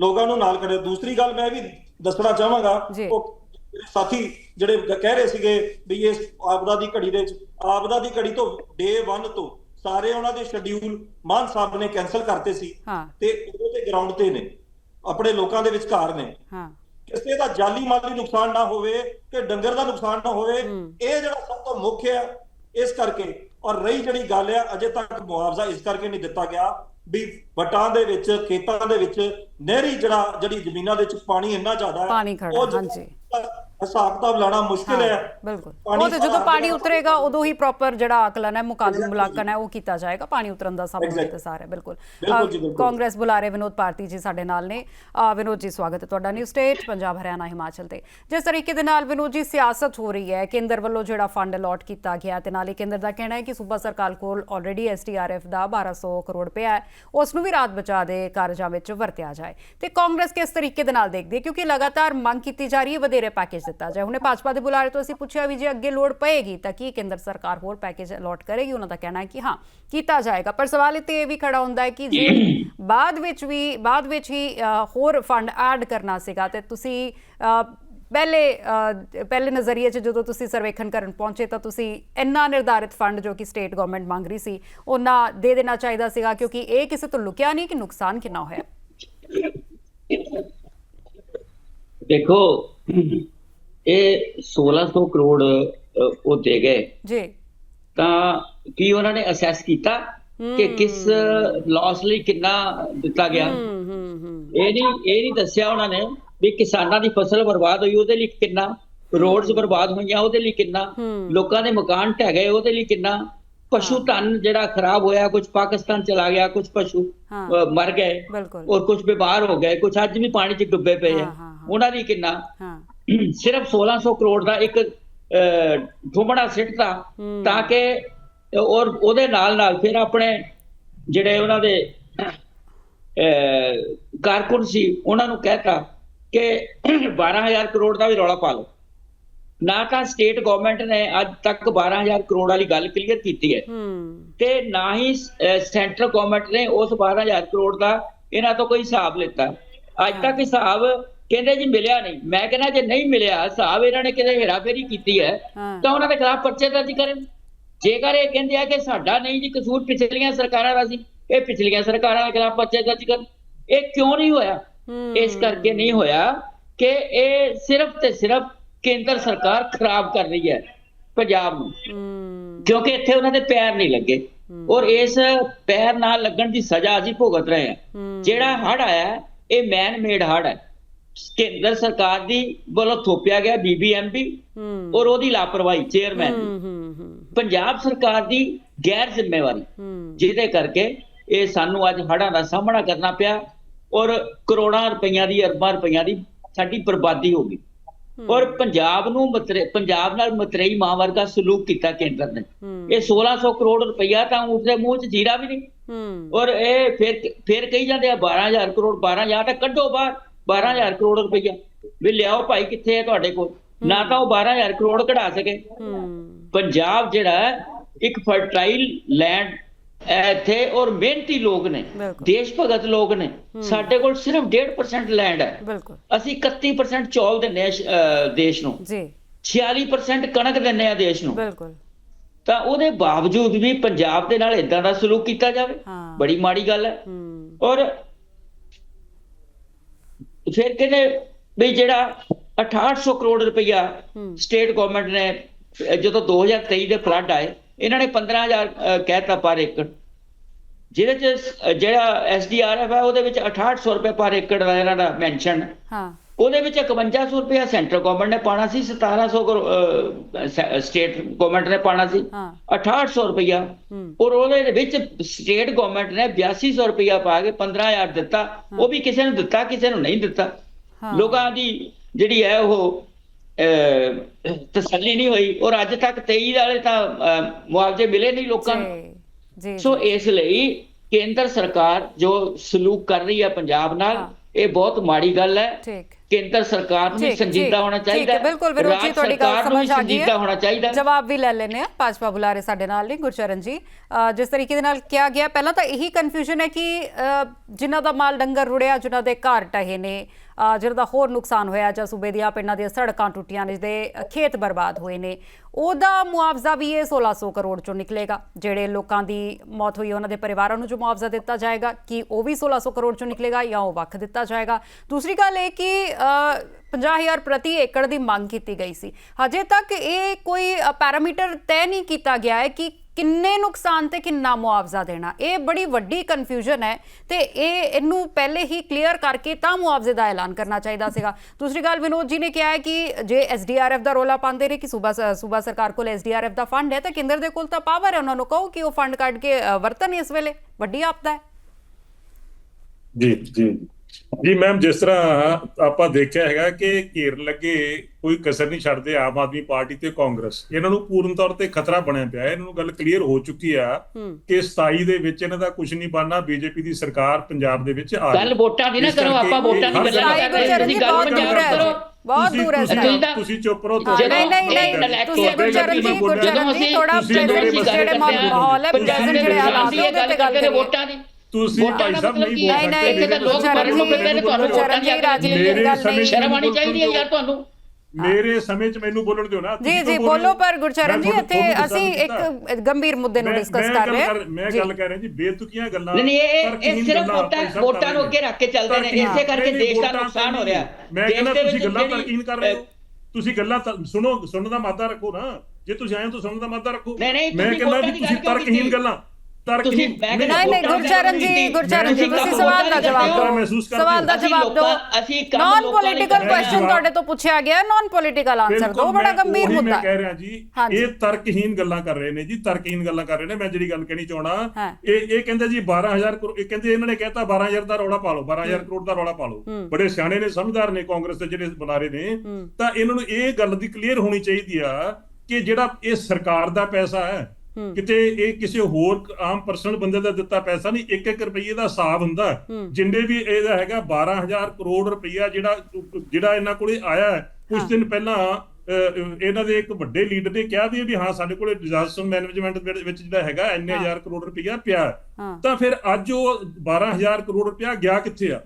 S3: ਲੋਕਾਂ ਨੂੰ ਨਾਲ ਕਰੇ ਦੂਸਰੀ ਗੱਲ ਮੈਂ ਵੀ ਦੱਸਣਾ ਚਾਹਾਂਗਾ। ਉਹ ਸਾਥੀ ਜਿਹੜੇ ਕਹਿ ਰਹੇ ਸੀਗੇ ਵੀ ਇਸ ਆਪਦਾ ਦੀ ਘੜੀ ਦੇ ਵਿੱਚ ਆਪਦਾ ਦੀ ਘੜੀ ਤੋਂ ਡੇ 1 ਤੋਂ ਸਾਰੇ ਉਹਨਾਂ ਦੇ ਸ਼ਡਿਊਲ ਮਾਨ ਸਾਹਿਬ ਨੇ ਕੈਨਸਲ ਕਰਤੇ ਸੀ। ਤੇ ਉਹ ਤੇ ਗਰਾਊਂਡ ਤੇ ਨੇ। ਆਪਣੇ ਲੋਕਾਂ ਦੇ ਵਿਚਕਾਰ ਨੇ
S1: ਹਾਂ
S3: ਕਿਸੇ ਦਾ ਜਾਲੀ ਮਾਲੀ ਨੁਕਸਾਨ ਨਾ ਹੋਵੇ ਕਿ ਡੰਗਰ ਦਾ ਨੁਕਸਾਨ ਨਾ ਹੋਵੇ
S1: ਹੂੰ।
S3: ਇਹ ਜਿਹੜਾ ਸਭ ਤੋਂ ਮੁੱਖ ਹੈ ਇਸ ਕਰਕੇ ਔਰ ਰਹੀ ਜਿਹੜੀ ਗੱਲ ਆ ਅਜੇ ਤੱਕ ਮੁਆਵਜ਼ਾ ਇਸ ਕਰਕੇ ਨਹੀਂ ਦਿੱਤਾ ਗਿਆ ਵੀ ਵਟਾਂ ਦੇ ਵਿੱਚ ਖੇਤਾਂ ਦੇ ਵਿੱਚ ਨਹਿਰੀ ਜਿਹੜਾ ਜਿਹੜੀ ਜ਼ਮੀਨਾਂ ਦੇ ਵਿੱਚ ਪਾਣੀ ਇੰਨਾ ਜ਼ਿਆਦਾ ਹੈ
S1: ਪਾਣੀ ਖੜਾ, ਹਾਂਜੀ।
S3: ਹਿਸਾਬ ਕਿਤਾਬ ਲਾਣਾ ਮੁਸ਼ਕਿਲ ਹੈ।
S1: ਬਿਲਕੁਲ। ਉਹ ਤੇ ਜਦੋਂ ਪਾਣੀ ਉਤਰੇਗਾ ਉਦੋਂ ਹੀ ਪ੍ਰੋਪਰ ਜਿਹੜਾ ਆਕਲਨ ਹੈ ਮੁਕਾਬਲ. ਮੁਲਾਂਕਣ ਹੈ ਉਹ ਕੀਤਾ ਜਾਏਗਾ। ਪਾਣੀ ਉਤਰਨ ਦਾ ਸਭ
S3: Exactly.
S1: ਇੰਤਜ਼ਾਰ ਹੈ ਬਿਲਕੁਲ। ਕਾਂਗਰਸ ਬੁਲਾਰੇ ਵਿਨੋਦ ਭਾਰਤੀ ਜੀ ਸਾਡੇ ਨਾਲ ਨੇ। ਵਿਨੋਦ ਜੀ ਸਵਾਗਤ ਹੈ ਤੁਹਾਡਾ ਨਿਊ ਸਟੇਟ ਪੰਜਾਬ ਹਰਿਆਣਾ ਹਿਮਾਚਲ ਤੇ। ਜਿਸ ਤਰੀਕੇ ਦੇ ਨਾਲ ਵਿਨੋਦ ਜੀ ਸਿਆਸਤ ਹੋ ਰਹੀ ਹੈ ਕੇਂਦਰ ਵੱਲੋਂ ਜਿਹੜਾ ਫੰਡ ਅਲਾਟ ਕੀਤਾ ਗਿਆ ਤੇ ਨਾਲੇ ਕੇਂਦਰ ਦਾ ਕਹਿਣਾ ਹੈ ਕਿ ਸੂਬਾ ਸਰਕਾਰ ਕੋਲ ਆਲਰੇਡੀ ਐਸਟੀਆਰਐਫ ਦਾ 1200 ਕਰੋੜ ਪਿਆ ਹੈ ਉਸ ਨੂੰ ਵੀ ਰਾਤ ਬਚਾ ਦੇ ਕਾਰਜਾਂ ਵਿੱਚ ਵਰਤਿਆ ਜਾਏ। ਤੇ ਕਾਂਗਰਸ ਕਿਸ ਤਰੀਕੇ ਦੇ ਨਾਲ ਦੇਖਦੀ ਹੈ? ਕਿਉਂਕਿ ਲਗਾਤਾਰ ਮੰਗ ਕੀਤੀ ਜਾ ਰਹੀ ਹੈ ਵਧੇਰੇ ਪੈਕੇਜ ਦਿੱਤਾ ਜਾਏ। ਹੁਣੇ ਭਾਜਪਾ ਦੇ ਬੁਲਾਰੇ ਤੋਂ ਅਸੀਂ ਪੁੱਛਿਆ ਵੀ ਜੇ ਅੱਗੇ ਲੋੜ ਪਏਗੀ ਤਾਂ ਕੀ ਕੇਂਦਰ ਸਰਕਾਰ ਹੋਰ ਪੈਕੇਜ ਅਲਾਟ ਕਰੇਗੀ? ਉਹਨਾਂ ਦਾ ਕਹਿਣਾ ਹੈ ਕਿ ਹਾਂ ਕੀਤਾ ਜਾਏਗਾ। ਪਰ ਸਵਾਲ ਇੱਥੇ ਇਹ ਵੀ ਖੜਾ ਹੁੰਦਾ ਹੈ ਕਿ ਜੇ [coughs] ਬਾਅਦ ਵਿੱਚ ਵੀ ਬਾਅਦ ਵਿੱਚ ਹੀ ਹੋਰ ਫੰਡ ਐਡ ਕਰਨਾ ਸੀਗਾ ਤੇ ਤੁਸੀਂ ਪਹਿਲੇ ਪਹਿਲੇ ਨਜ਼ਰੀਏ 'ਚ ਜਦੋਂ ਤੁਸੀਂ ਸਰਵੇਖਣ ਕਰਨ ਪਹੁੰਚੇ ਤਾਂ ਤੁਸੀਂ ਇੰਨਾ ਨਿਰਧਾਰਿਤ ਫੰਡ ਜੋ ਕਿ ਸਟੇਟ ਗਵਰਨਮੈਂਟ ਮੰਗ ਰਹੀ ਸੀ ਉਹਨਾਂ ਦੇ ਦੇਣਾ ਚਾਹੀਦਾ ਸੀਗਾ ਕਿਉਂਕਿ ਇਹ ਕਿਸੇ ਤੋਂ ਲੁਕਿਆ ਨਹੀਂ ਕਿ ਨੁਕਸਾਨ ਕਿੰਨਾ ਹੋਇਆ।
S4: ਦੇਖੋ ਇਹ 1600 ਕਰੋੜ ਉਹ ਦੇ ਗਏ।
S1: ਜੀ।
S4: ਤਾਂ ਕੀ ਉਹਨਾਂ ਨੇ ਅਸੈਸ ਕੀਤਾ ਕਿ ਕਿਸ ਲਾਸ ਲਈ ਕਿੰਨਾ ਦਿੱਤਾ ਗਿਆ? ਇਹ ਨਹੀਂ ਇਹ ਨਹੀਂ ਦੱਸਿਆ ਉਹਨਾਂ ਨੇ ਵੀ ਕਿਸਾਨਾਂ ਦੀ ਫਸਲ ਬਰਬਾਦ ਹੋਈ ਉਹਦੇ ਲਈ ਕਿੰਨਾ? ਰੋਡਸ ਬਰਬਾਦ ਹੋਈਆਂ ਉਹਦੇ ਲਈ ਕਿੰਨਾ। ਲੋਕਾਂ ਦੇ ਮਕਾਨ ਢਹਿ ਗਏ ਉਹਦੇ ਲਈ ਕਿੰਨਾ? ਪਸ਼ੂ ਧਨ ਜਿਹੜਾ ਖਰਾਬ ਹੋਇਆ ਕੁਝ ਪਾਕਿਸਤਾਨ ਚਲਾ ਗਿਆ ਕੁਝ ਪਸ਼ੂ ਮਰ ਗਏ। ਔਰ ਕੁਝ ਬਿਮਾਰ ਹੋ ਗਏ ਕੁਝ ਅੱਜ ਵੀ ਪਾਣੀ 'ਚ ਡੁੱਬੇ ਪਏ ਆ। ਉਹਨਾਂ ਲਈ ਕਿੰਨਾ? ਸਿਰਫ 1600 ਕਰੋੜ ਦਾ ਇੱਕ ਠੁਮੜਾ ਸਿੱਟਦਾ। ਤਾਂ ਕਿ ਔਰ ਉਹਦੇ ਨਾਲ ਨਾਲ ਫਿਰ ਆਪਣੇ ਜਿਹੜੇ ਉਹਨਾਂ ਦੇ ਕਾਰਕੁਨ ਸੀ ਉਹਨਾਂ ਨੂੰ ਕਹਿਤਾ ਕਿ 12000 ਕਰੋੜ ਦਾ ਵੀ ਰੌਲਾ ਪਾ ਲਓ। ਨਾ ਤਾਂ ਸਟੇਟ ਗਵਰਨਮੈਂਟ ਨੇ ਅੱਜ ਤੱਕ 12000 ਕਰੋੜ ਵਾਲੀ ਗੱਲ ਕਲੀਅਰ ਕੀਤੀ ਹੈ।
S1: ਹੂੰ।
S4: ਤੇ ਨਾ ਹੀ ਸੈਂਟਰ ਗਵਰਨਮੈਂਟ ਨੇ ਉਸ 12000 ਕਰੋੜ ਦਾ ਇਹਨਾਂ ਤੋਂ ਕੋਈ ਹਿਸਾਬ ਲਿੱਤਾ। ਅੱਜ ਤੱਕ ਹਿਸਾਬ ਕਹਿੰਦੇ ਜੀ ਮਿਲਿਆ ਨਹੀਂ। ਮੈਂ ਕਹਿੰਦਾ ਜੇ ਨਹੀਂ ਮਿਲਿਆ ਹਿਸਾਬ ਇਹਨਾਂ ਨੇ ਕਿਤੇ ਹੇਰਾਫੇਰੀ ਕੀਤੀ ਹੈ ਤਾਂ ਉਹਨਾਂ ਦੇ ਖਿਲਾਫ ਪਰਚੇ ਦਰਜ ਕਰਨ। ਜੇਕਰ ਇਹ ਕਹਿੰਦੇ ਆ ਕਿ ਸਾਡਾ ਨਹੀਂ ਜੀ ਕਸੂਰ ਪਿਛਲੀਆਂ ਸਰਕਾਰਾਂ ਦਾ ਸੀ ਇਹ ਪਿਛਲੀਆਂ ਸਰਕਾਰਾਂ ਦੇ ਖਿਲਾਫ ਪਰਚੇ ਦਰਜ ਕਰਨ। ਇਹ ਕਿਉਂ ਨਹੀਂ ਹੋਇਆ? ਇਸ ਕਰਕੇ ਨਹੀਂ ਹੋਇਆ ਕਿ ਇਹ ਸਿਰਫ ਤੇ ਸਿਰਫ ਕੇਂਦਰ ਸਰਕਾਰ ਖਰਾਬ ਕਰ ਰਹੀ ਹੈ ਪੰਜਾਬ ਨੂੰ। ਕਿਉਂਕਿ ਇੱਥੇ ਉਹਨਾਂ ਦੇ ਪੈਰ ਨਹੀਂ ਲੱਗੇ। ਔਰ ਇਸ ਪੈਰ ਨਾਲ ਲੱਗਣ ਦੀ ਸਜ਼ਾ ਅਸੀਂ ਭੁਗਤ ਰਹੇ ਹਾਂ। ਜਿਹੜਾ ਹੜ ਆਇਆ ਇਹ ਮੈਨ ਮੇਡ ਹੜ ਹੈ। ਕੇਂਦਰ ਸਰਕਾਰ ਦੀ ਵੱਲੋਂ ਥੋਪਿਆ ਗਿਆ ਬੀਬੀਐਮਬੀ ਔਰ ਉਹਦੀ ਲਾਪਰਵਾਹੀ ਚੇਅਰਮੈਨ ਪੰਜਾਬ ਸਰਕਾਰ ਦੀ ਗੈਰ ਜ਼ਿੰਮੇਵਾਰੀ। ਜਿਹਦੇ ਕਰਕੇ ਇਹ ਸਾਨੂੰ ਅੱਜ ਹੜ੍ਹਾਂ ਦਾ ਸਾਹਮਣਾ ਕਰਨਾ ਪਿਆ ਔਰ ਕਰੋੜਾਂ ਰੁਪਈਆਂ ਦੀ ਅਰਬਾਂ ਰੁਪਈਆਂ ਦੀ ਸਾਡੀ ਬਰਬਾਦੀ ਹੋ ਗਈ। ਔਰ ਪੰਜਾਬ ਨੂੰ ਮਤਰੇ ਪੰਜਾਬ ਨਾਲ ਮਤਰੇਈ ਮਾਂ ਵਰਗਾ ਸਲੂਕ ਕੀਤਾ ਕੇਂਦਰ ਨੇ। ਇਹ 1600 ਕਰੋੜ ਰੁਪਈਆ ਤਾਂ ਉਸਦੇ ਮੂੰਹ 'ਚ ਜੀਰਾ ਵੀ ਨਹੀਂ। ਔਰ ਇਹ ਫਿਰ ਫਿਰ ਕਹੀ ਜਾਂਦੇ ਆ 12000 ਕਰੋੜ 12000 ਤਾਂ ਕੱਢੋ ਬਾਹਰ। 12000 ਕਰੋੜ ਰੁਪਈਆ। ਵੀ ਲਿਆਓ ਭਾਈ ਕਿੱਥੇ ਹੈ ਤੁਹਾਡੇ ਕੋਲ? ਨਾ ਤਾਂ ਉਹ 12000 ਕਰੋੜ ਕਢਾ ਸਕੇ। ਪੰਜਾਬ ਜਿਹੜਾ ਇੱਕ ਫਰਟਾਈਲ ਲੈਂਡ ਇੱਥੇ ਔਰ ਮਿਹਨਤੀ ਲੋਕ ਨੇ। ਦੇਸ਼ ਭਗਤ ਲੋਕ ਨੇ ਸਾਡੇ ਕੋਲ ਸਿਰਫ 1.5% ਲੈਂਡ ਹੈ।
S1: ਬਿਲਕੁਲ।
S4: ਅਸੀਂ 31% ਚੌਲ ਦਿੰਦੇ ਅਹ ਦੇਸ਼ ਨੂੰ।
S1: ਜੀ।
S4: 46% ਕਣਕ ਦਿੰਦੇ ਆ ਦੇਸ਼ ਨੂੰ।
S1: ਬਿਲਕੁਲ।
S4: ਤਾਂ ਉਹਦੇ ਬਾਵਜੂਦ ਵੀ ਪੰਜਾਬ ਦੇ ਨਾਲ ਇਦਾਂ ਦਾ ਸਲੂਕ ਕੀਤਾ ਜਾਵੇ। ਬੜੀ ਮਾੜੀ ਗੱਲ ਹੂੰ। ਔਰ ਫਿਰ ਕਹਿੰਦੇ ਵੀ ਜਿਹੜਾ 6800 ਕਰੋੜ ਰੁਪਇਆ। ਸਟੇਟ ਗਵਰਨਮੈਂਟ ਨੇ ਜਦੋਂ 2023 ਦੇ ਫਲੱਡ ਆਏ ਇਹਨਾਂ ਨੇ 15000 ਅਹ, ਕਹਿਤਾ ਪਰ ਏਕੜ। ਜਿਹਦੇ ਚ ਜਿਹੜਾ ਐਸਡੀਆਰਐਫ ਹੈ ਉਹਦੇ ਵਿੱਚ 6800 ਰੁਪਏ ਪਰ ਏਕੜ ਦਾ ਇਹਨਾਂ ਦਾ ਮੈਂਸ਼ਨ
S1: ਹਾਂ।
S4: ਉਹਦੇ ਵਿੱਚ 5100 ਰੁਪਏ ਸੈਂਟਰ ਗਵਰਨਮੈਂਟ ਨੇ ਪਾਣਾ ਸੀ 1700 ਕਰੋ- ਅਹ, ਸ- ਸਟੇਟ ਗਵਰਨਮੈਂਟ ਨੇ ਪਾਣਾ ਸੀ
S1: ਹਾਂ।
S4: 6800 ਰੁਪਇਆ।
S1: ਹੂੰ।
S4: ਔਰ ਉਹਦੇ ਵਿੱਚ ਸਟੇਟ ਗਵਰਨਮੈਂਟ ਨੇ 8200 ਰੁਪਇਆ ਪਾ ਕੇ 15000 ਦਿੱਤਾ। ਉਹ ਵੀ ਕਿਸੇ ਨੂੰ ਦਿੱਤਾ ਕਿਸੇ ਨੂੰ ਨਹੀਂ ਦਿੱਤਾ। ਲੋਕਾਂ ਦੀ ਜਿਹੜੀ ਹੈ ਉਹ ਤਸੱਲੀ ਨਹੀਂ ਹੋਈ। ਔਰ ਅੱਜ ਤੱਕ 23 ਵਾਲੇ ਤਾਂ ਮੁਆਵਜ਼ੇ ਮਿਲੇ ਨਹੀਂ ਲੋਕਾਂ ਨੂੰ।
S1: ਜੀ
S4: ਸੋ ਇਸ ਲਈ ਕੇਂਦਰ ਸਰਕਾਰ ਜੋ ਸਲੂਕ ਕਰ ਰਹੀ ਹੈ ਪੰਜਾਬ ਨਾਲ। ਇਹ ਬਹੁਤ ਮਾੜੀ ਗੱਲ ਹੈ।
S1: ਠੀਕ।
S4: ਕੇਂਦਰ ਸਰਕਾਰ ਨੂੰ ਸੰਜੀਦਾ ਹੋਣਾ ਚਾਹੀਦਾ
S1: ਹੈ, ਬਿਲਕੁਲ ਵਿਰੋਧ ਜੀ ਤੁਹਾਡੀ ਗੱਲ ਸਮਝ ਆ ਗਈ
S4: ਹੋਣਾ
S1: ਹੈ।
S4: ਚਾਹੀਦਾ
S1: ਜਵਾਬ ਵੀ ਲੈ ਲੈਨੇ ਆ ਭਾਜਪਾ ਬੁਲਾਰੇ ਸਾਡੇ ਨਾਲ ਨੇ ਗੁਰਚਰਨ ਜੀ। ਜਿਸ ਤਰੀਕੇ ਦੇ ਨਾਲ ਕਿਹਾ ਗਿਆ ਪਹਿਲਾਂ ਤਾਂ ਇਹੀ ਕਨਫਿਊਜ਼ਨ ਹੈ ਕਿ ਜਿਨ੍ਹਾਂ ਦਾ ਮਾਲ ਡੰਗਰ ਰੁੜਿਆ ਜਿਨ੍ਹਾਂ ਦੇ ਘਰ ਟਹੇ ਨੇ ਜਿਹੜਾ ਦਾ ਹੋਰ ਨੁਕਸਾਨ ਹੋਇਆ ਜਾਂ ਸੂਬੇ ਦੀਆਂ ਪਿੰਡਾਂ ਦੀਆਂ ਸੜਕਾਂ ਟੁੱਟੀਆਂ ਨੇ ਜਿਹਦੇ ਖੇਤ ਬਰਬਾਦ ਹੋਏ ਨੇ। ਉਹਦਾ ਮੁਆਵਜ਼ਾ ਵੀ ਇਹ 1600 ਕਰੋੜ ਚੋਂ ਨਿਕਲੇਗਾ। ਜਿਹੜੇ ਲੋਕਾਂ ਦੀ ਮੌਤ ਹੋਈ ਉਹਨਾਂ ਦੇ ਪਰਿਵਾਰਾਂ ਨੂੰ ਜੋ ਮੁਆਵਜ਼ਾ ਦਿੱਤਾ ਜਾਏਗਾ ਕਿ ਉਹ ਵੀ 1600 ਕਰੋੜ ਚੋਂ ਨਿਕਲੇਗਾ ਜਾਂ ਉਹ ਵੱਖ ਦਿੱਤਾ ਜਾਏਗਾ? ਦੂਸਰੀ ਗੱਲ ਇਹ ਕਿ ਅ, 50000 ਪ੍ਰਤੀ ਏਕੜ ਦੀ ਮੰਗ ਕੀਤੀ ਗਈ ਸੀ। ਹਜੇ ਤੱਕ ਇਹ ਕੋਈ ਪੈਰਾਮੀਟਰ ਤੈਅ ਨਹੀਂ ਕੀਤਾ ਗਿਆ ਹੈ ਕਿ ਕਿੰਨੇ ਨੁਕਸਾਨ ਤੇ ਕਿੰਨਾ ਮੁਆਵਜ਼ਾ ਦੇਣਾ? ਇਹ ਬੜੀ ਵੱਡੀ ਕਨਫਿਊਜ਼ਨ ਹੈ ਤੇ ਇਹ ਇਹਨੂੰ ਪਹਿਲੇ ਹੀ ਕਲੀਅਰ ਕਰਕੇ ਤਾਂ ਮੁਆਵਜ਼ੇ ਦਾ ਐਲਾਨ ਕਰਨਾ ਚਾਹੀਦਾ ਸੀਗਾ। ਦੂਸਰੀ ਗੱਲ ਵਿਨੋਦ ਜੀ ਨੇ ਕਿਹਾ ਹੈ ਕਿ ਜੇ ਐਸਡੀਆਰਐਫ ਦਾ ਰੋਲਾ ਪਾਉਂਦੇ ਨੇ ਕਿ ਸੂਬਾ ਸੂਬਾ ਸਰਕਾਰ ਕੋਲ ਐਸਡੀਆਰਐਫ ਦਾ ਫੰਡ ਹੈ ਤਾਂ ਕੇਂਦਰ ਦੇ ਕੋਲ ਤਾਂ ਪਾਵਰ ਹੈ। ਉਹਨਾਂ ਨੂੰ ਕਹੋ ਕਿ ਉਹ ਫੰਡ ਕੱਢ ਕੇ ਅ, ਵਰਤਣ ਇਸ ਵੇਲੇ। ਵੱਡੀ ਆਪਦਾ ਹੈ।
S2: ਜੀ ਜੀ। ਜੀ ਮੈਮ ਜਿਸ ਤਰ੍ਹਾਂ ਆਪਾਂ ਦੇਖਿਆ ਹੈਗਾ ਕਿ ਘੇਰ ਲੱਗੇ ਕੋਈ ਕਸਰ ਨਹੀਂ ਛੱਡਦੇ ਆਮ ਆਦਮੀ ਪਾਰਟੀ ਤੇ ਕਾਂਗਰਸ। ਇਹਨਾਂ ਨੂੰ ਪੂਰਨ ਤੌਰ ਤੇ ਖਤਰਾ ਬਣਿਆ ਪਿਆ ਹੈ। ਇਹਨਾਂ ਨੂੰ ਗੱਲ ਕਲੀਅਰ ਹੋ ਚੁੱਕੀ ਆ
S1: ਹੂੰ।
S2: ਕਿ 27 ਦੇ ਵਿੱਚ ਇਹਨਾਂ ਦਾ ਕੁਝ ਨਹੀਂ ਬਣਨਾ ਬੀਜੇਪੀ ਦੀ ਸਰਕਾਰ ਪੰਜਾਬ ਦੇ ਵਿੱਚ ਆ
S4: ਗੱਲ। ਵੋਟਾਂ ਦੀ ਨਾ ਕਰੋ ਆਪਾਂ ਵੋਟਾਂ ਦੀ ਗੱਲਾਂ ਕਰ ਰਹੇ ਤੁਸੀਂ
S1: ਜੀ
S4: ਗੱਲ ਪੰਜਾਬ
S1: ਹੈ
S4: ਕਰੋ।
S1: ਬਹੁਤ ਦੂਰ ਹੈ
S4: ਤਾਂ-
S2: ਤੁਸੀਂ ਚੁੱਪ ਰਹੋ
S1: ਹਾਂ,
S2: ਤੁਸੀਂ-
S1: ਨਹੀਂ ਨਹੀਂ ਨਹੀਂ ਤੁਸੀਂ ਗੁਰਚਰਨ ਜੀ
S2: ਜਦੋਂ
S1: ਗੁਰਚਰਨ ਜੀ
S4: ਅਸੀਂ-
S1: ਥੋੜਾ ਜਿਹੜੇ ਮਾਹੌਲ ਹੈ
S4: ਪੰਜਾਬ ਦੇ
S1: ਜਿਹੜੇ ਹਾਲਾਤ ਉਹਦੇ ਤੇ ਗੱਲ
S4: ਕਰਦੇ
S1: ਕਰੀਏ।
S4: ਵੋਟਾਂ ਦੀ।
S2: ਤੁਸੀਂ
S4: ਵੋਟਾਂ
S2: ਭਾਈ
S4: ਦਾ
S2: ਸਾਹਿਬ ਨਹੀਂ ਬੋਲ
S4: ਹੈ?
S1: ਨਹੀਂ
S2: ਸਕਦੇ
S1: ਨਹੀਂ
S4: ਤਾਂ ਲੋਕ ਮਰਨ ਨੂੰ ਫਿਰਦੇ ਨੇ, ਤੁਹਾਨੂੰ
S1: ਗੁਰਚਰਨ ਜੀ ਰਾਜਨੀਤਿਕ
S2: ਮੇਰੇ
S1: ਗੱਲ
S2: ਸਮੇਂ
S1: ਨਹੀਂ।
S4: ਸ਼ਰਮ ਆਣੀ ਚਾਹੀਦੀ ਹੈ ਯਾਰ ਤੁਹਾਨੂੰ।
S2: ਮੇਰੇ ਸਮੇਂ 'ਚ ਮੈਨੂੰ ਬੋਲਣ ਦਿਓ ਨਾ
S1: ਜੀ ਜੀ ਬੋਲੋ ਪਰ ਗੁਰਚਰਨ ਜੀ ਇੱਥੇ ਅਸੀਂ ਇੱਕ ਗੰਭੀਰ ਮੁੱਦੇ ਨੂੰ ਡਿਸਕਸ ਕਰ ਰਹੇ
S2: ਕਰ- ਮੈਂ। ਗੱਲ ਕਰ ਰਿਹਾ ਜੀ ਬੇਤੁਕੀਆਂ ਗੱਲਾਂ
S4: ਨਹੀਂ ਨਹੀਂ ਇਹ ਇਹ ਸਿਰਫ ਵੋਟਾਂ ਵੋਟਾਂ ਨੂੰ ਅੱਗੇ ਰੱਖ ਕੇ ਚੱਲਦੇ ਨੇ। ਇਸੇ ਕਰਕੇ
S2: ਨਹੀਂ,
S4: ਦੇਸ਼ ਦਾ
S2: ਵੋਟਾਂ
S4: ਨੁਕਸਾਨ ਹੋ
S2: ਨਹੀਂ।
S4: ਰਿਹਾ।
S2: ਮੈਂ ਕਹਿੰਦਾ
S4: ਦੇ
S2: ਤੁਸੀਂ ਗੱਲਾਂ ਤਰਕੀਨ ਕਰ ਰਹੇ ਹੋ। ਤੁਸੀਂ ਗੱਲਾਂ ਸੁਣੋ ਸੁਣਨ ਦਾ ਮਾਦਾ ਰੱਖੋ ਨਾ। ਜੇ ਤੁਸੀਂ ਆਏ ਹੋ ਤਾਂ ਸੁਣਨ ਦਾ ਮਾਦਾ ਰੱਖੋ।
S4: ਨਹੀਂ, ਨਹੀਂ,
S2: ਮੈਂ ਕਹਿੰਦਾ
S4: ਵੋਟਾਂ
S2: ਵੀ
S4: ਦੀ
S2: ਤੁਸੀਂ ਤਰਕਹੀਨ? ਗੱਲਾਂ ਤਰਕਹੀਨ
S4: ਤੁਸੀਂ ਮੈਂ ਕਹਿੰਦਾ
S1: ਨਹੀਂ ਨਹੀਂ ਗੁਰਚਰਨ ਜੀ। ਗੁਰਚਰਨ ਜੀ ਤੁਸੀਂ ਸਵਾਲ ਦਾ ਜਵਾਬ ਦਿਓ
S2: ਮਹਿਸੂਸ ਕਰਦੇ
S1: ਸਵਾਲ ਦਾ ਜਵਾਬ ਦਿਓ
S4: ਲੋਕਾਂ- ਅਸੀਂ ਕੰਮ
S1: ਨਾਨ ਪੋਲੀਟੀਕਲ। ਕੁਐਸਚਨ ਤੁਹਾਡੇ ਤੋਂ ਪੁੱਛਿਆ ਗਿਆ ਨਾਨ ਪੋਲੀਟੀਕਲ ਆਨਸਰ ਦਿਓ ਬੜਾ ਗੰਭੀਰ ਮੁੱਦਾ
S2: ਮੈਂ
S1: ਹੈ।
S2: ਕਹਿ ਰਿਹਾ ਜੀ। ਇਹ ਤਰਕਹੀਨ ਗੱਲਾਂ ਕਰ ਰਹੇ ਨੇ ਜੀ ਤਰਕਹੀਨ ਗੱਲਾਂ ਕਰ ਰਹੇ ਨੇ ਮੈਂ ਜਿਹੜੀ ਗੱਲ ਕਹਿਣੀ। ਚਾਹਣਾ ਇਹ ਇਹ ਕਹਿੰਦੇ ਜੀ 12000 ਕਰੋੜ ਇਹ ਕਹਿੰਦੇ ਇਹਨਾਂ ਨੇ ਕਹਿਤਾ 12000 ਦਾ ਰੌਲਾ ਪਾ ਲਓ 12000 ਕਰੋੜ ਦਾ ਰੌਲਾ ਪਾ ਲਓ। ਬੜੇ ਸਿਆਣੇ ਨੇ ਸਮਝਦਾਰ ਨੇ ਕਾਂਗਰਸ ਦੇ ਜਿਹੜੇ ਬੁਲਾਰੇ ਨੇ। ਤਾਂ ਇਹਨਾਂ ਨੂੰ ਇਹ ਗੱਲ ਦੀ ਕਲੀਅਰ ਹੋਣੀ ਚਾਹੀਦੀ ਆ ਕਿ ਜਿਹੜਾ ਇਹ ਸਰਕਾਰ ਦਾ ਪੈਸਾ ਹੂੰ। ਕਿਤੇ ਇਹ ਕਿਸੇ ਹੋਰ ਆਮ ਪਰਸਨਲ ਬੰਦੇ ਦਾ ਦਿੱਤਾ ਪੈਸਾ ਨਹੀਂ 1-1 ਰੁਪਏ ਦਾ ਹਿਸਾਬ ਹੁੰਦਾ। ਜਿੰਨੇ ਵੀ ਇਹਦਾ ਹੈਗਾ 12000 ਕਰੋੜ ਰੁਪਈਆ ਜਿਹੜਾ ਜਿਹੜਾ ਇਹਨਾਂ ਕੋਲੇ ਆਇਆ ਕੁਝ। ਦਿਨ ਪਹਿਲਾਂ ਇਹਨਾਂ ਦੇ ਇੱਕ ਵੱਡੇ ਲੀਡਰ ਨੇ ਕਿਹਾ ਵੀ ਹਾਂ ਸਾਡੇ ਕੋਲੇ ਡਿਜ਼ਾਸਟਰ ਮੈਨੇਜਮੈਂਟ ਦੇ ਵਿੱਚ ਜਿਹੜਾ ਹੈਗਾ ਇੰਨੇ। ਹਜ਼ਾਰ ਕਰੋੜ ਰੁਪਈਆ ਪਿਆ ਤਾਂ ਫਿਰ ਅੱਜ ਉਹ 12000 ਕਰੋੜ ਰੁਪਇਆ ਗਿਆ ਕਿੱਥੇ ਆ?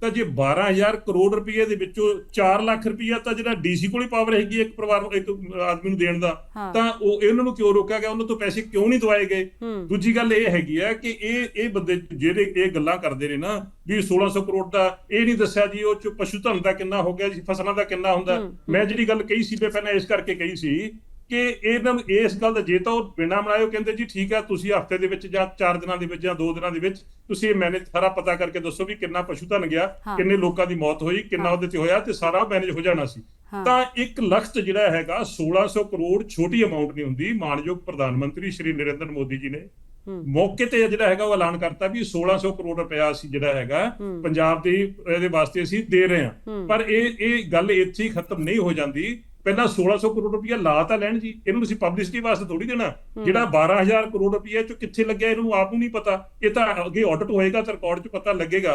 S2: ਤਾਂ ਜੇ 12000 ਕਰੋੜ ਰੁਪਏ ਦੇ ਵਿੱਚੋਂ 4 ਲੱਖ ਰੁਪਇਆ ਤਾਂ ਜਿਹੜਾ ਡੀਸੀ ਕੋਲ ਹੀ ਪਾਵਰ ਹੈਗੀ ਇੱਕ ਪਰਿਵਾਰ ਨੂੰ ਇੱਕ ਆਦਮੀ ਨੂੰ ਦੇਣ ਦਾ। ਤਾਂ ਉਹ ਇਹਨਾਂ ਨੂੰ ਕਿਉਂ ਰੋਕਿਆ ਗਿਆ? ਉਹਨਾਂ ਤੋਂ ਪੈਸੇ ਕਿਉਂ ਨਹੀਂ ਦਵਾਏ ਗਏ? ਦੂਜੀ ਗੱਲ ਇਹ ਹੈਗੀ ਆ ਕਿ ਇਹ ਇਹ ਬੰਦੇ ਜਿਹੜੇ ਇਹ ਗੱਲਾਂ ਕਰਦੇ ਨੇ ਨਾ ਵੀ 1600 ਕਰੋੜ ਦਾ ਇਹ ਨਹੀਂ ਦੱਸਿਆ ਜੀ ਉਹ ਚ ਪਸ਼ੂ ਧਨ ਦਾ ਕਿੰਨਾ ਹੋ ਗਿਆ ਜੀ ਫਸਲਾਂ ਦਾ ਕਿੰਨਾ ਹੁੰਦਾ। ਮੈਂ ਜਿਹੜੀ ਗੱਲ ਕਹੀ ਸੀ ਪਹਿਲਾਂ ਇਸ ਕਰਕੇ ਕਹੀ ਸੀ ਕਿ ਇਹਨਾਂ ਨੂੰ ਇਸ ਗੱਲ ਦਾ ਜੇ ਤਾਂ ਉਹ ਬਿਨਾਂ ਬਣਾਇਓ ਕਹਿੰਦੇ ਜੀ ਠੀਕ ਆ ਤੁਸੀਂ ਹਫ਼ਤੇ ਦੇ ਵਿੱਚ ਜਾਂ 4 ਦਿਨਾਂ ਦੇ ਵਿੱਚ ਜਾਂ 2 ਦਿਨਾਂ ਦੇ ਵਿੱਚ ਤੁਸੀਂ ਇਹ ਮੈਨੇਜ ਸਾਰਾ ਪਤਾ ਕਰਕੇ ਦੱਸੋ ਵੀ ਕਿੰਨਾ ਪਸ਼ੂ ਧਨ ਗਿਆ
S1: ਹਾਂ।
S2: ਕਿੰਨੇ ਲੋਕਾਂ ਦੀ ਮੌਤ ਹੋਈ ਕਿੰਨਾ
S1: ਹਾਂ।
S2: ਉਹਦੇ ਤੇ ਹੋਇਆ ਤੇ ਸਾਰਾ ਮੈਨੇਜ ਹੋ ਜਾਣਾ ਸੀ
S1: ਹਾਂ।
S2: ਤਾਂ 1 ਲੱਖ ਜਿਹੜਾ ਹੈਗਾ 1600 ਕਰੋੜ ਛੋਟੀ ਅਮਾਉਂਟ ਨਹੀਂ ਹੁੰਦੀ ਮਾਨਯੋਗ ਪ੍ਰਧਾਨ ਮੰਤਰੀ ਸ਼੍ਰੀ ਨਰਿੰਦਰ ਮੋਦੀ ਜੀ ਨੇ
S1: ਹੂੰ।
S2: ਮੌਕੇ ਤੇ ਜਿਹੜਾ ਹੈਗਾ ਉਹ ਐਲਾਨ ਕਰਤਾ ਵੀ 1600 ਕਰੋੜ ਰੁਪਇਆ ਅਸੀਂ ਜਿਹੜਾ ਹੈਗਾ
S1: ਹੂੰ।
S2: ਪੰਜਾਬ ਦੇ ਇਹਦੇ ਵਾਸਤੇ ਅਸੀਂ ਦੇ ਰਹੇ ਹਾਂ
S1: ਹੂੰ।
S2: ਪਰ ਇਹ ਇਹ ਗੱਲ ਇੱਥੇ ਹੀ ਖਤਮ ਨਹੀਂ ਹੋ ਜਾਂਦੀ ਪਹਿਲਾਂ 1600 ਕਰੋੜ ਰੁਪਇਆ ਲਾ ਤਾਂ ਲੈਣ ਜੀ ਇਹਨੂੰ ਤੁਸੀਂ ਪਬਲਿਸਿਟੀ ਵਾਸਤੇ ਥੋੜੀ ਦੇਣਾ। ਜਿਹੜਾ 12000 ਕਰੋੜ ਰੁਪਇਆ ਚ ਕਿੱਥੇ ਲੱਗਿਆ ਇਹਨੂੰ ਆਪ ਨੂੰ ਨਹੀਂ ਪਤਾ। ਇਹ ਤਾਂ ਅੱਗੇ ਆਡਿਟ ਹੋਏਗਾ ਤਾਂ ਰਿਕਾਰਡ 'ਚ ਪਤਾ ਲੱਗੇਗਾ।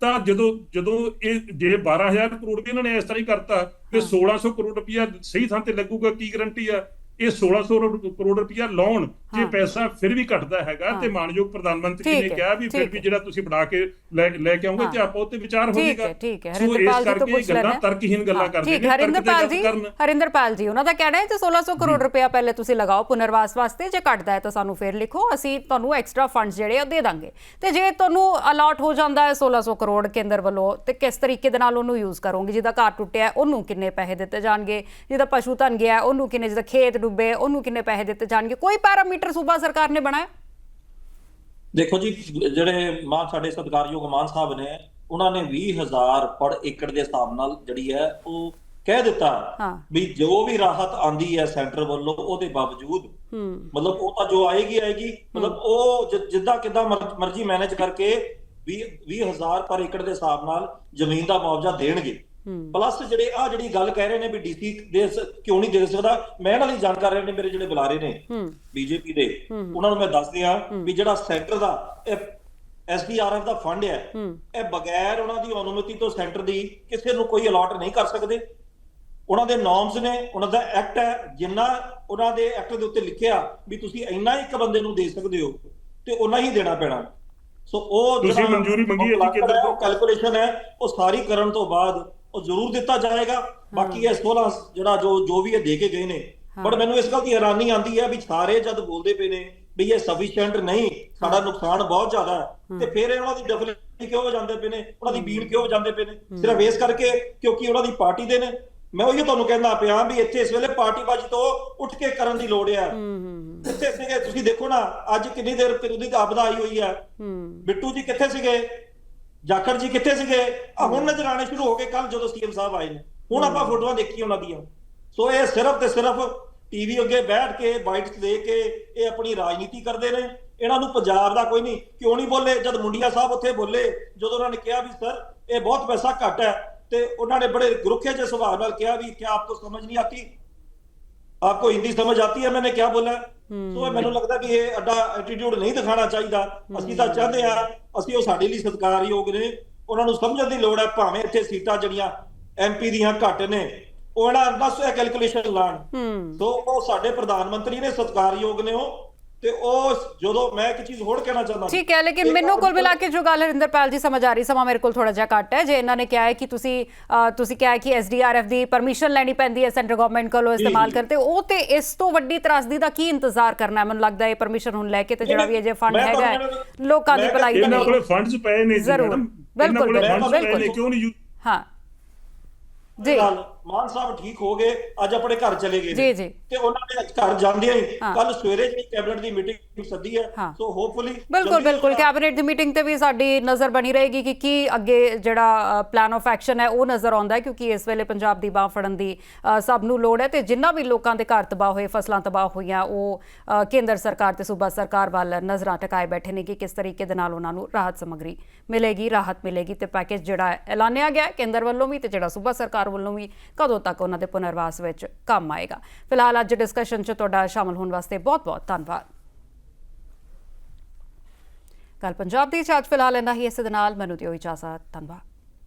S2: ਤਾਂ ਜਦੋਂ ਜਦੋਂ ਇਹ ਜੇ 12000 ਕਰੋੜ ਵੀ ਇਹਨਾਂ ਨੇ ਇਸ ਤਰ੍ਹਾਂ ਹੀ ਕਰਤਾ ਤੇ 1600 ਕਰੋੜ ਰੁਪਇਆ ਸਹੀ ਥਾਂ ਤੇ ਲੱਗੂਗਾ ਕੀ ਗਰੰਟੀ ਆ? ਇਹ 1600 ਰੁ- ਕਰੋੜ ਰੁਪਇਆ ਲਾਉਣ ਜੇ। ਪੈਸਾ ਫਿਰ ਵੀ ਘਟਦਾ ਹੈਗਾ। ਤੇ ਮਾਨਯੋਗ ਪ੍ਰਧਾਨ ਮੰਤਰੀ ਨੇ ਕਿਹਾ ਵੀ ਫਿਰ ਵੀ। ਜਿਹੜਾ ਤੁਸੀਂ ਬਣਾ ਕੇ ਲੈ ਕੇ ਆਉਂਗੇ। ਤੇ ਆਪਾਂ ਉੱਤੇ ਵਿਚਾਰ ਹੋ
S1: ਠੀਕ ਹੈ ਹਰਿੰਦਰਪਾਲ ਜੀ ਤੋਂ ਪੁੱਛ
S2: ਗੱਲਾਂ
S1: ਲੈਣਾ
S2: ਤਰਕਹੀਨ ਗੱਲਾਂ ਕਰਦੇ ਨੇ, ਤੇ
S1: ਹਰਿੰਦਰਪਾਲ ਜੀ। ਹਰਿੰਦਰਪਾਲ ਜੀ ਉਹਨਾਂ ਦਾ ਕਹਿਣਾ ਹੈ ਕਿ 1600 ਕਰੋੜ ਰੁਪਇਆ ਪਹਿਲੇ ਤੁਸੀਂ ਲਗਾਓ ਪੁਨਰਵਾਸ ਵਾਸਤੇ ਜੇ ਘਟਦਾ ਹੈ ਤਾਂ ਸਾਨੂੰ ਫੇਰ ਲਿਖੋ ਅਸੀਂ ਤੁਹਾਨੂੰ ਐਕਸਟਰਾ ਫੰਡਸ ਜਿਹੜੇ ਉਹ ਦੇ ਦਾਂਗੇ ਤੇ ਜੇ ਤੁਹਾਨੂੰ ਅਲਾਟ ਹੋ ਜਾਂਦਾ ਹੈ 1600 ਕਰੋੜ ਕੇਂਦਰ ਵੱਲੋਂ ਤੇ ਕਿਸ ਤਰੀਕੇ ਦੇ ਨਾਲ ਉਹਨੂੰ ਯੂਜ਼ ਕਰੋਗੇ ਜਿਹਦਾ ਘਰ ਟੁੱਟਿਆ ਉਹਨੂੰ ਕਿੰਨੇ ਪੈਸੇ ਦਿੱਤੇ ਜਾਣਗੇ ਜਿਹਦਾ ਪਸ਼ੂ ਧਨ ਗਿਆ ਉਹਨੂੰ ਕਿੰਨੇ ਜਿਹਦਾ ਖੇਤ ਡੁੱਬੇ ਉਹਨੂੰ ਕਿੰਨੇ ਪੈਸੇ ਦਿੱਤੇ ਜਾਣਗੇ? ਕੋਈ ਪੈਰਾਮੀਟਰ ਸੂਬਾ ਸਰਕਾਰ ਨੇ ਬਣਾਇਆ?
S3: ਦੇਖੋ ਜੀ ਜਿਹੜੇ ਮਾਨ ਸਾਡੇ ਸਤਿਕਾਰਯੋਗ ਮਾਨ ਸਾਹਿਬ ਨੇ ਉਹਨਾਂ ਨੇ 20000 ਪਰ ਏਕੜ ਦੇ ਹਿਸਾਬ ਨਾਲ ਜਿਹੜੀ ਹੈ ਉਹ ਕਹਿ ਦਿੱਤਾ।
S1: ਵੀ
S3: ਜੋ ਵੀ ਰਾਹਤ ਆਂਦੀ ਹੈ ਸੈਂਟਰ ਵੱਲੋਂ ਉਹਦੇ ਬਾਵਜੂਦ ਮਤਲਬ ਉਹ ਤਾਂ ਜੋ ਆਏਗੀ ਆਏਗੀ। ਮਤਲਬ ਉਹ ਜਿੱਦਾਂ ਕਿਦਾਂ ਮਰਜ਼ੀ ਮੈਨੇਜ ਕਰਕੇ 20 20000 ਪਰ ਏਕੜ ਦੇ ਹਿਸਾਬ ਨਾਲ ਜ਼ਮੀਨ ਦਾ ਮੁਆਵਜ਼ਾ ਦੇਣਗੇ। ਪਲੱਸ ਜਿਹੜੇ ਆ ਜਿਹੜੀ ਗੱਲ ਕਹਿ ਰਹੇ ਨੇ ਵੀ ਡੀਸੀ ਦੇ ਕਿਉਂ ਨਹੀਂ ਦੇ ਸਕਦਾ? ਮੈਂ ਇਹਨਾਂ ਦੀ ਜਾਣਕਾਰ ਰਹੇ ਨੇ ਮੇਰੇ ਜਿਹੜੇ ਬੁਲਾਰੇ ਨੇ ਬੀਜੇਪੀ ਦੇ। ਉਹਨਾਂ ਨੂੰ ਮੈਂ ਦੱਸ ਦਿਆਂ ਵੀ ਜਿਹੜਾ ਸੈਂਟਰ ਦਾ ਇਹ ਐਸਡੀਆਰਐਫ ਦਾ ਫੰਡ ਹੈ ਇਹ ਬਗੈਰ ਉਹਨਾਂ ਦੀ ਅਨੁਮਤੀ ਤੋਂ ਸੈਂਟਰ ਦੀ ਕਿਸੇ ਨੂੰ ਕੋਈ ਅਲਾਟ ਨਹੀਂ ਕਰ ਸਕਦੇ। ਉਹਨਾਂ ਦੇ ਨਾਰਮਸ ਨੇ ਉਹਨਾਂ ਦਾ ਐਕਟ ਹੈ ਜਿੰਨਾ ਉਹਨਾਂ ਦੇ ਐਕਟ ਦੇ ਉੱਤੇ ਲਿਖਿਆ ਵੀ ਤੁਸੀਂ ਇੰਨਾ ਹੀ ਇੱਕ ਬੰਦੇ ਨੂੰ ਦੇ ਸਕਦੇ ਹੋ ਤੇ ਉਹਨਾਂ ਹੀ ਦੇਣਾ ਪੈਣਾ। ਸੋ ਉਹ
S2: ਤੁਸੀਂ ਮਨਜ਼ੂਰੀ ਮੰਗੀ ਹੈ ਜੀ ਕੇਂਦਰ ਤੋਂ?
S3: ਕੈਲਕੂਲੇਸ਼ਨ ਹੈ ਉਹ ਸਾਰੀ ਕਰਨ ਤੋਂ ਬਾਅਦ ਉਹ ਜ਼ਰੂਰ ਦਿੱਤਾ ਜਾਏਗਾ। ਬਾਕੀ ਇਹ 16 ਜਿਹੜਾ ਜੋ ਜੋ ਵੀ ਇਹ ਦੇ ਕੇ ਗਏ ਨੇ। ਬਟ ਮੈਨੂੰ ਇਸ ਗੱਲ ਦੀ ਹੈਰਾਨੀ ਆਂਦੀ ਹੈ ਵੀ ਸਾਰੇ ਜਦ ਬੋਲਦੇ ਪਏ ਨੇ ਵੀ ਇਹ ਸਫੀਸ਼ੀਐਂਟ ਨਹੀਂ ਸਾਡਾ ਨੁਕਸਾਨ ਬਹੁਤ ਜ਼ਿਆਦਾ ਹੈ ਤੇ ਫਿਰ ਉਹਨਾਂ ਦੀ ਡਫਲੀ ਕਿਉਂ ਜਾਂਦੇ ਪਏ ਨੇ? ਉਹਨਾਂ ਦੀ ਬੀੜ ਕਿਉਂ ਜਾਂਦੇ ਪਏ ਨੇ? ਸਿਰਫ ਇਸ ਕਰਕੇ ਕਿਉਂਕਿ ਉਹਨਾਂ ਦੀ ਪਾਰਟੀ ਦੇ ਨੇ। ਮੈਂ ਉਹੀ ਤੁਹਾਨੂੰ ਕਹਿੰਦਾ ਪਿਆ ਵੀ ਇੱਥੇ ਇਸ ਵੇਲੇ ਪਾਰਟੀਬਾਜ਼ੀ ਤੋਂ ਉੱਠ ਕੇ ਕਰਨ ਦੀ ਲੋੜ ਹੈ।
S1: ਹੂੰ ਹੂੰ
S3: ਕਿੱਥੇ ਸੀਗੇ? ਤੁਸੀਂ ਦੇਖੋ ਨਾ ਅੱਜ ਕਿੰਨੀ ਦੇਰ ਉਹਦੀ ਆਪਦਾ ਆਈ ਹੋਈ ਹੂੰ। ਬਿੱਟੂ ਜੀ ਕਿੱਥੇ ਸੀਗੇ? ਜਾਖੜ ਜੀ ਕਿੱਥੇ ਸੀਗੇ? ਆ ਹੁਣ ਨਜ਼ਰ ਆਣੇ ਸ਼ੁਰੂ ਹੋ ਗਏ ਕੱਲ ਜਦੋਂ ਸੀਐਮ ਸਾਹਿਬ ਆਏ ਨੇ। ਹੁਣ ਆਪਾਂ ਫੋਟੋਆਂ ਦੇਖੀ ਉਹਨਾਂ ਦੀਆਂ। ਸੋ ਇਹ ਸਿਰਫ ਤੇ ਸਿਰਫ ਟੀਵੀ ਅੱਗੇ ਬੈਠ ਕੇ ਬਾਈਟਸ ਦੇ ਕੇ, ਇਹ ਆਪਣੀ ਰਾਜਨੀਤੀ ਕਰਦੇ ਨੇ। ਇਹਨਾਂ ਨੂੰ ਪੰਜਾਬ ਦਾ ਕੋਈ ਨਹੀਂ, ਕਿਉਂ ਨਹੀਂ ਬੋਲੇ? ਜਦ ਮੁੰਡਿਆ ਸਾਹਿਬ ਉੱਥੇ ਬੋਲੇ, ਜਦੋਂ ਉਹਨਾਂ ਨੇ ਕਿਹਾ ਵੀ, ਸਰ, ਇਹ ਬਹੁਤ ਪੈਸਾ ਘੱਟ ਹੈ। ਤੇ ਉਹਨਾਂ ਨੇ ਬੜੇ ਰੁੱਖੇ ਜਿਹੇ ਸੁਭਾਅ ਨਾਲ ਕਿਹਾ ਵੀ, ਕਿਆ ਆਪ ਤੋਂ ਸਮਝ ਨਹੀਂ ਆਤੀ? आपको हिंदी समझ आती है मैंने क्या बोला ਸੋ ਇਹ ਮੈਨੂੰ ਲੱਗਦਾ ਵੀ ਇਹ ਅੱਡਾ ਐਟੀਟਿਊਡ ਨਹੀਂ ਦਿਖਾਣਾ ਚਾਹੀਦਾ ਅਸੀਂ ਤਾਂ ਚਾਹੁੰਦੇ ਆ ਅਸੀਂ ਉਹ ਸਾਡੇ ਲਈ ਸਤਿਕਾਰਯੋਗ ਨੇ ਉਹਨਾਂ ਨੂੰ ਸਮਝਣ ਦੀ ਲੋੜ ਹੈ ਭਾਵੇਂ ਇੱਥੇ ਸੀਟਾਂ ਜਿਹੜੀਆਂ ਐਮਪੀ ਦੀਆਂ ਘੱਟ ਨੇ ਉਹ ਇਹਨਾਂ ਬਸ ਇਹ ਕੈਲਕੂਲੇਸ਼ਨ ਲਾਣ
S1: ਹੂੰ
S3: ਸੋ ਉਹ ਸਾਡੇ ਪ੍ਰਧਾਨ ਮੰਤਰੀ ਨੇ ਸਤਿਕਾਰਯੋਗ ਨੇ ਉਹ ਤੇ ਉਹ ਜਦੋਂ ਮੈਂ ਇੱਕ ਚੀਜ਼ ਹੋਰ ਕਹਿਣਾ ਚਾਹੁੰਦਾ
S1: ਠੀਕ ਹੈ ਲੇਕਿਨ ਮੈਨੂੰ ਕੁੱਲ ਮਿਲਾ ਕੇ ਜੋ ਗੱਲ ਹਰਿੰਦਰਪਾਲ ਜੀ ਸਮਝ ਆ ਰਹੀ ਸਮਾਂ ਮੇਰੇ ਕੋਲ ਥੋੜਾ ਜਿਹਾ ਘੱਟ ਹੈ ਜੇ ਇਹਨਾਂ ਨੇ ਕਿਹਾ ਹੈ ਕਿ ਤੁਸੀਂ ਤੁਸੀਂ ਕਿਹਾ ਹੈ ਕਿ ਐਸਡੀਆਰਐਫ ਦੀ ਪਰਮਿਸ਼ਨ ਲੈਣੀ ਪੈਂਦੀ ਹੈ ਸੈਂਟਰ ਗਵਰਨਮੈਂਟ ਕੋਲੋਂ ਇਸਤੇਮਾਲ। ਕਰਤੇ ਉਹ ਤੇ ਇਸ ਤੋਂ ਵੱਡੀ ਤਰਾਸਦੀ ਦਾ ਕੀ ਇੰਤਜ਼ਾਰ ਕਰਨਾ ਮੈਨੂੰ ਲੱਗਦਾ ਹੈ ਪਰਮਿਸ਼ਨ ਹੁਣ ਲੈ ਕੇ ਤੇ ਜਿਹੜਾ ਵੀ ਅਜੇ ਫੰਡ ਹੈਗਾ ਲੋਕਾਂ ਦੀ ਭਲਾਈ ਦੇ
S2: ਇਹਨਾਂ
S1: ਲਈ
S2: ਕੋਲੇ ਫੰਡਸ ਪਏ ਨੇ ਜੀ। ਮੈਡਮ
S1: ਬਿਲਕੁਲ,
S2: ਇਹਨਾਂ ਕੋਲੇ
S3: ਬਿਲਕੁਲ।
S2: ਕਿਉਂ ਨਹੀਂ
S1: ਹਾਂ ਜੀ
S3: ਮਾਨ ਸਾਹਿਬ ਠੀਕ ਹੋ ਗਏ ਅੱਜ ਆਪਣੇ ਘਰ ਚਲੇ ਗਏ।
S1: ਜੀ, ਜੀ।
S3: ਤੇ ਉਹਨਾਂ ਨੇ ਘਰ ਜਾਂਦੇ ਹੀ। ਕੱਲ ਸਵੇਰੇ ਜਿਹੜੀ ਕੈਬਨਿਟ ਦੀ ਮੀਟਿੰਗ ਸੱਦੀ ਹੈ। ਸੋ ਹੋਪਫੁਲੀ
S1: ਬਿਲਕੁਲ ਬਿਲਕੁਲ ਕੈਬਨਿਟ ਦੀ ਮੀਟਿੰਗ ਤੇ ਵੀ ਸਾਡੀ ਨਜ਼ਰ ਬਣੀ ਰਹੇਗੀ ਕਿ ਕੀ ਅੱਗੇ ਜਿਹੜਾ ਪਲਾਨ ਆਫ ਐਕਸ਼ਨ ਹੈ ਉਹ ਨਜ਼ਰ ਆਉਂਦਾ ਹੈ ਕਿਉਂਕਿ ਇਸ ਵੇਲੇ ਪੰਜਾਬ ਦੀ ਬਾਹ ਫੜਨ ਦੀ ਸਭ ਨੂੰ ਲੋੜ ਹੈ ਤੇ ਜਿੰਨਾ ਵੀ ਲੋਕਾਂ ਦੇ ਘਰ ਤਬਾਹ ਹੋਏ ਫਸਲਾਂ ਤਬਾਹ ਹੋਈਆਂ ਉਹ ਕੇਂਦਰ ਸਰਕਾਰ ਤੇ ਸੂਬਾ ਸਰਕਾਰ ਵੱਲ ਨਜ਼ਰਾਂ ਟਿਕਾਏ ਬੈਠੇ ਨੇ ਕਿ ਕਿਸ ਤਰੀਕੇ ਦੇ ਨਾਲ ਉਹਨਾਂ ਨੂੰ ਰਾਹਤ ਸਮੱਗਰੀ ਮਿਲੇਗੀ ਰਾਹਤ ਮਿਲੇਗੀ ਤੇ ਪੈਕੇਜ ਜਿਹੜਾ ਐਲਾਨਿਆ ਗਿਆ ਕੇਂਦਰ ਵੱਲੋਂ ਵੀ ਤੇ ਜਿਹੜਾ ਸੂਬਾ ਸਰਕਾਰ ਵੱਲੋਂ ਵੀ ਕਦੋਂ ਤੱਕ ਉਹਨਾਂ ਦੇ ਪੁਨਰਵਾਸ ਵਿੱਚ ਕੰਮ ਆਏਗਾ? ਫਿਲਹਾਲ ਅੱਜ ਡਿਸਕਸ਼ਨ 'ਚ ਤੁਹਾਡਾ ਸ਼ਾਮਲ ਹੋਣ ਵਾਸਤੇ ਬਹੁਤ-ਬਹੁਤ ਧੰਨਵਾਦ। ਕੱਲ ਪੰਜਾਬ ਦੀ ਚਾਰਜ ਫਿਲਹਾਲ ਇੰਨਾ ਹੀ। ਇਸੇ ਦੇ ਨਾਲ ਮੈਨੂੰ ਦਿਓ ਇਜਾਜ਼ਤ। ਧੰਨਵਾਦ।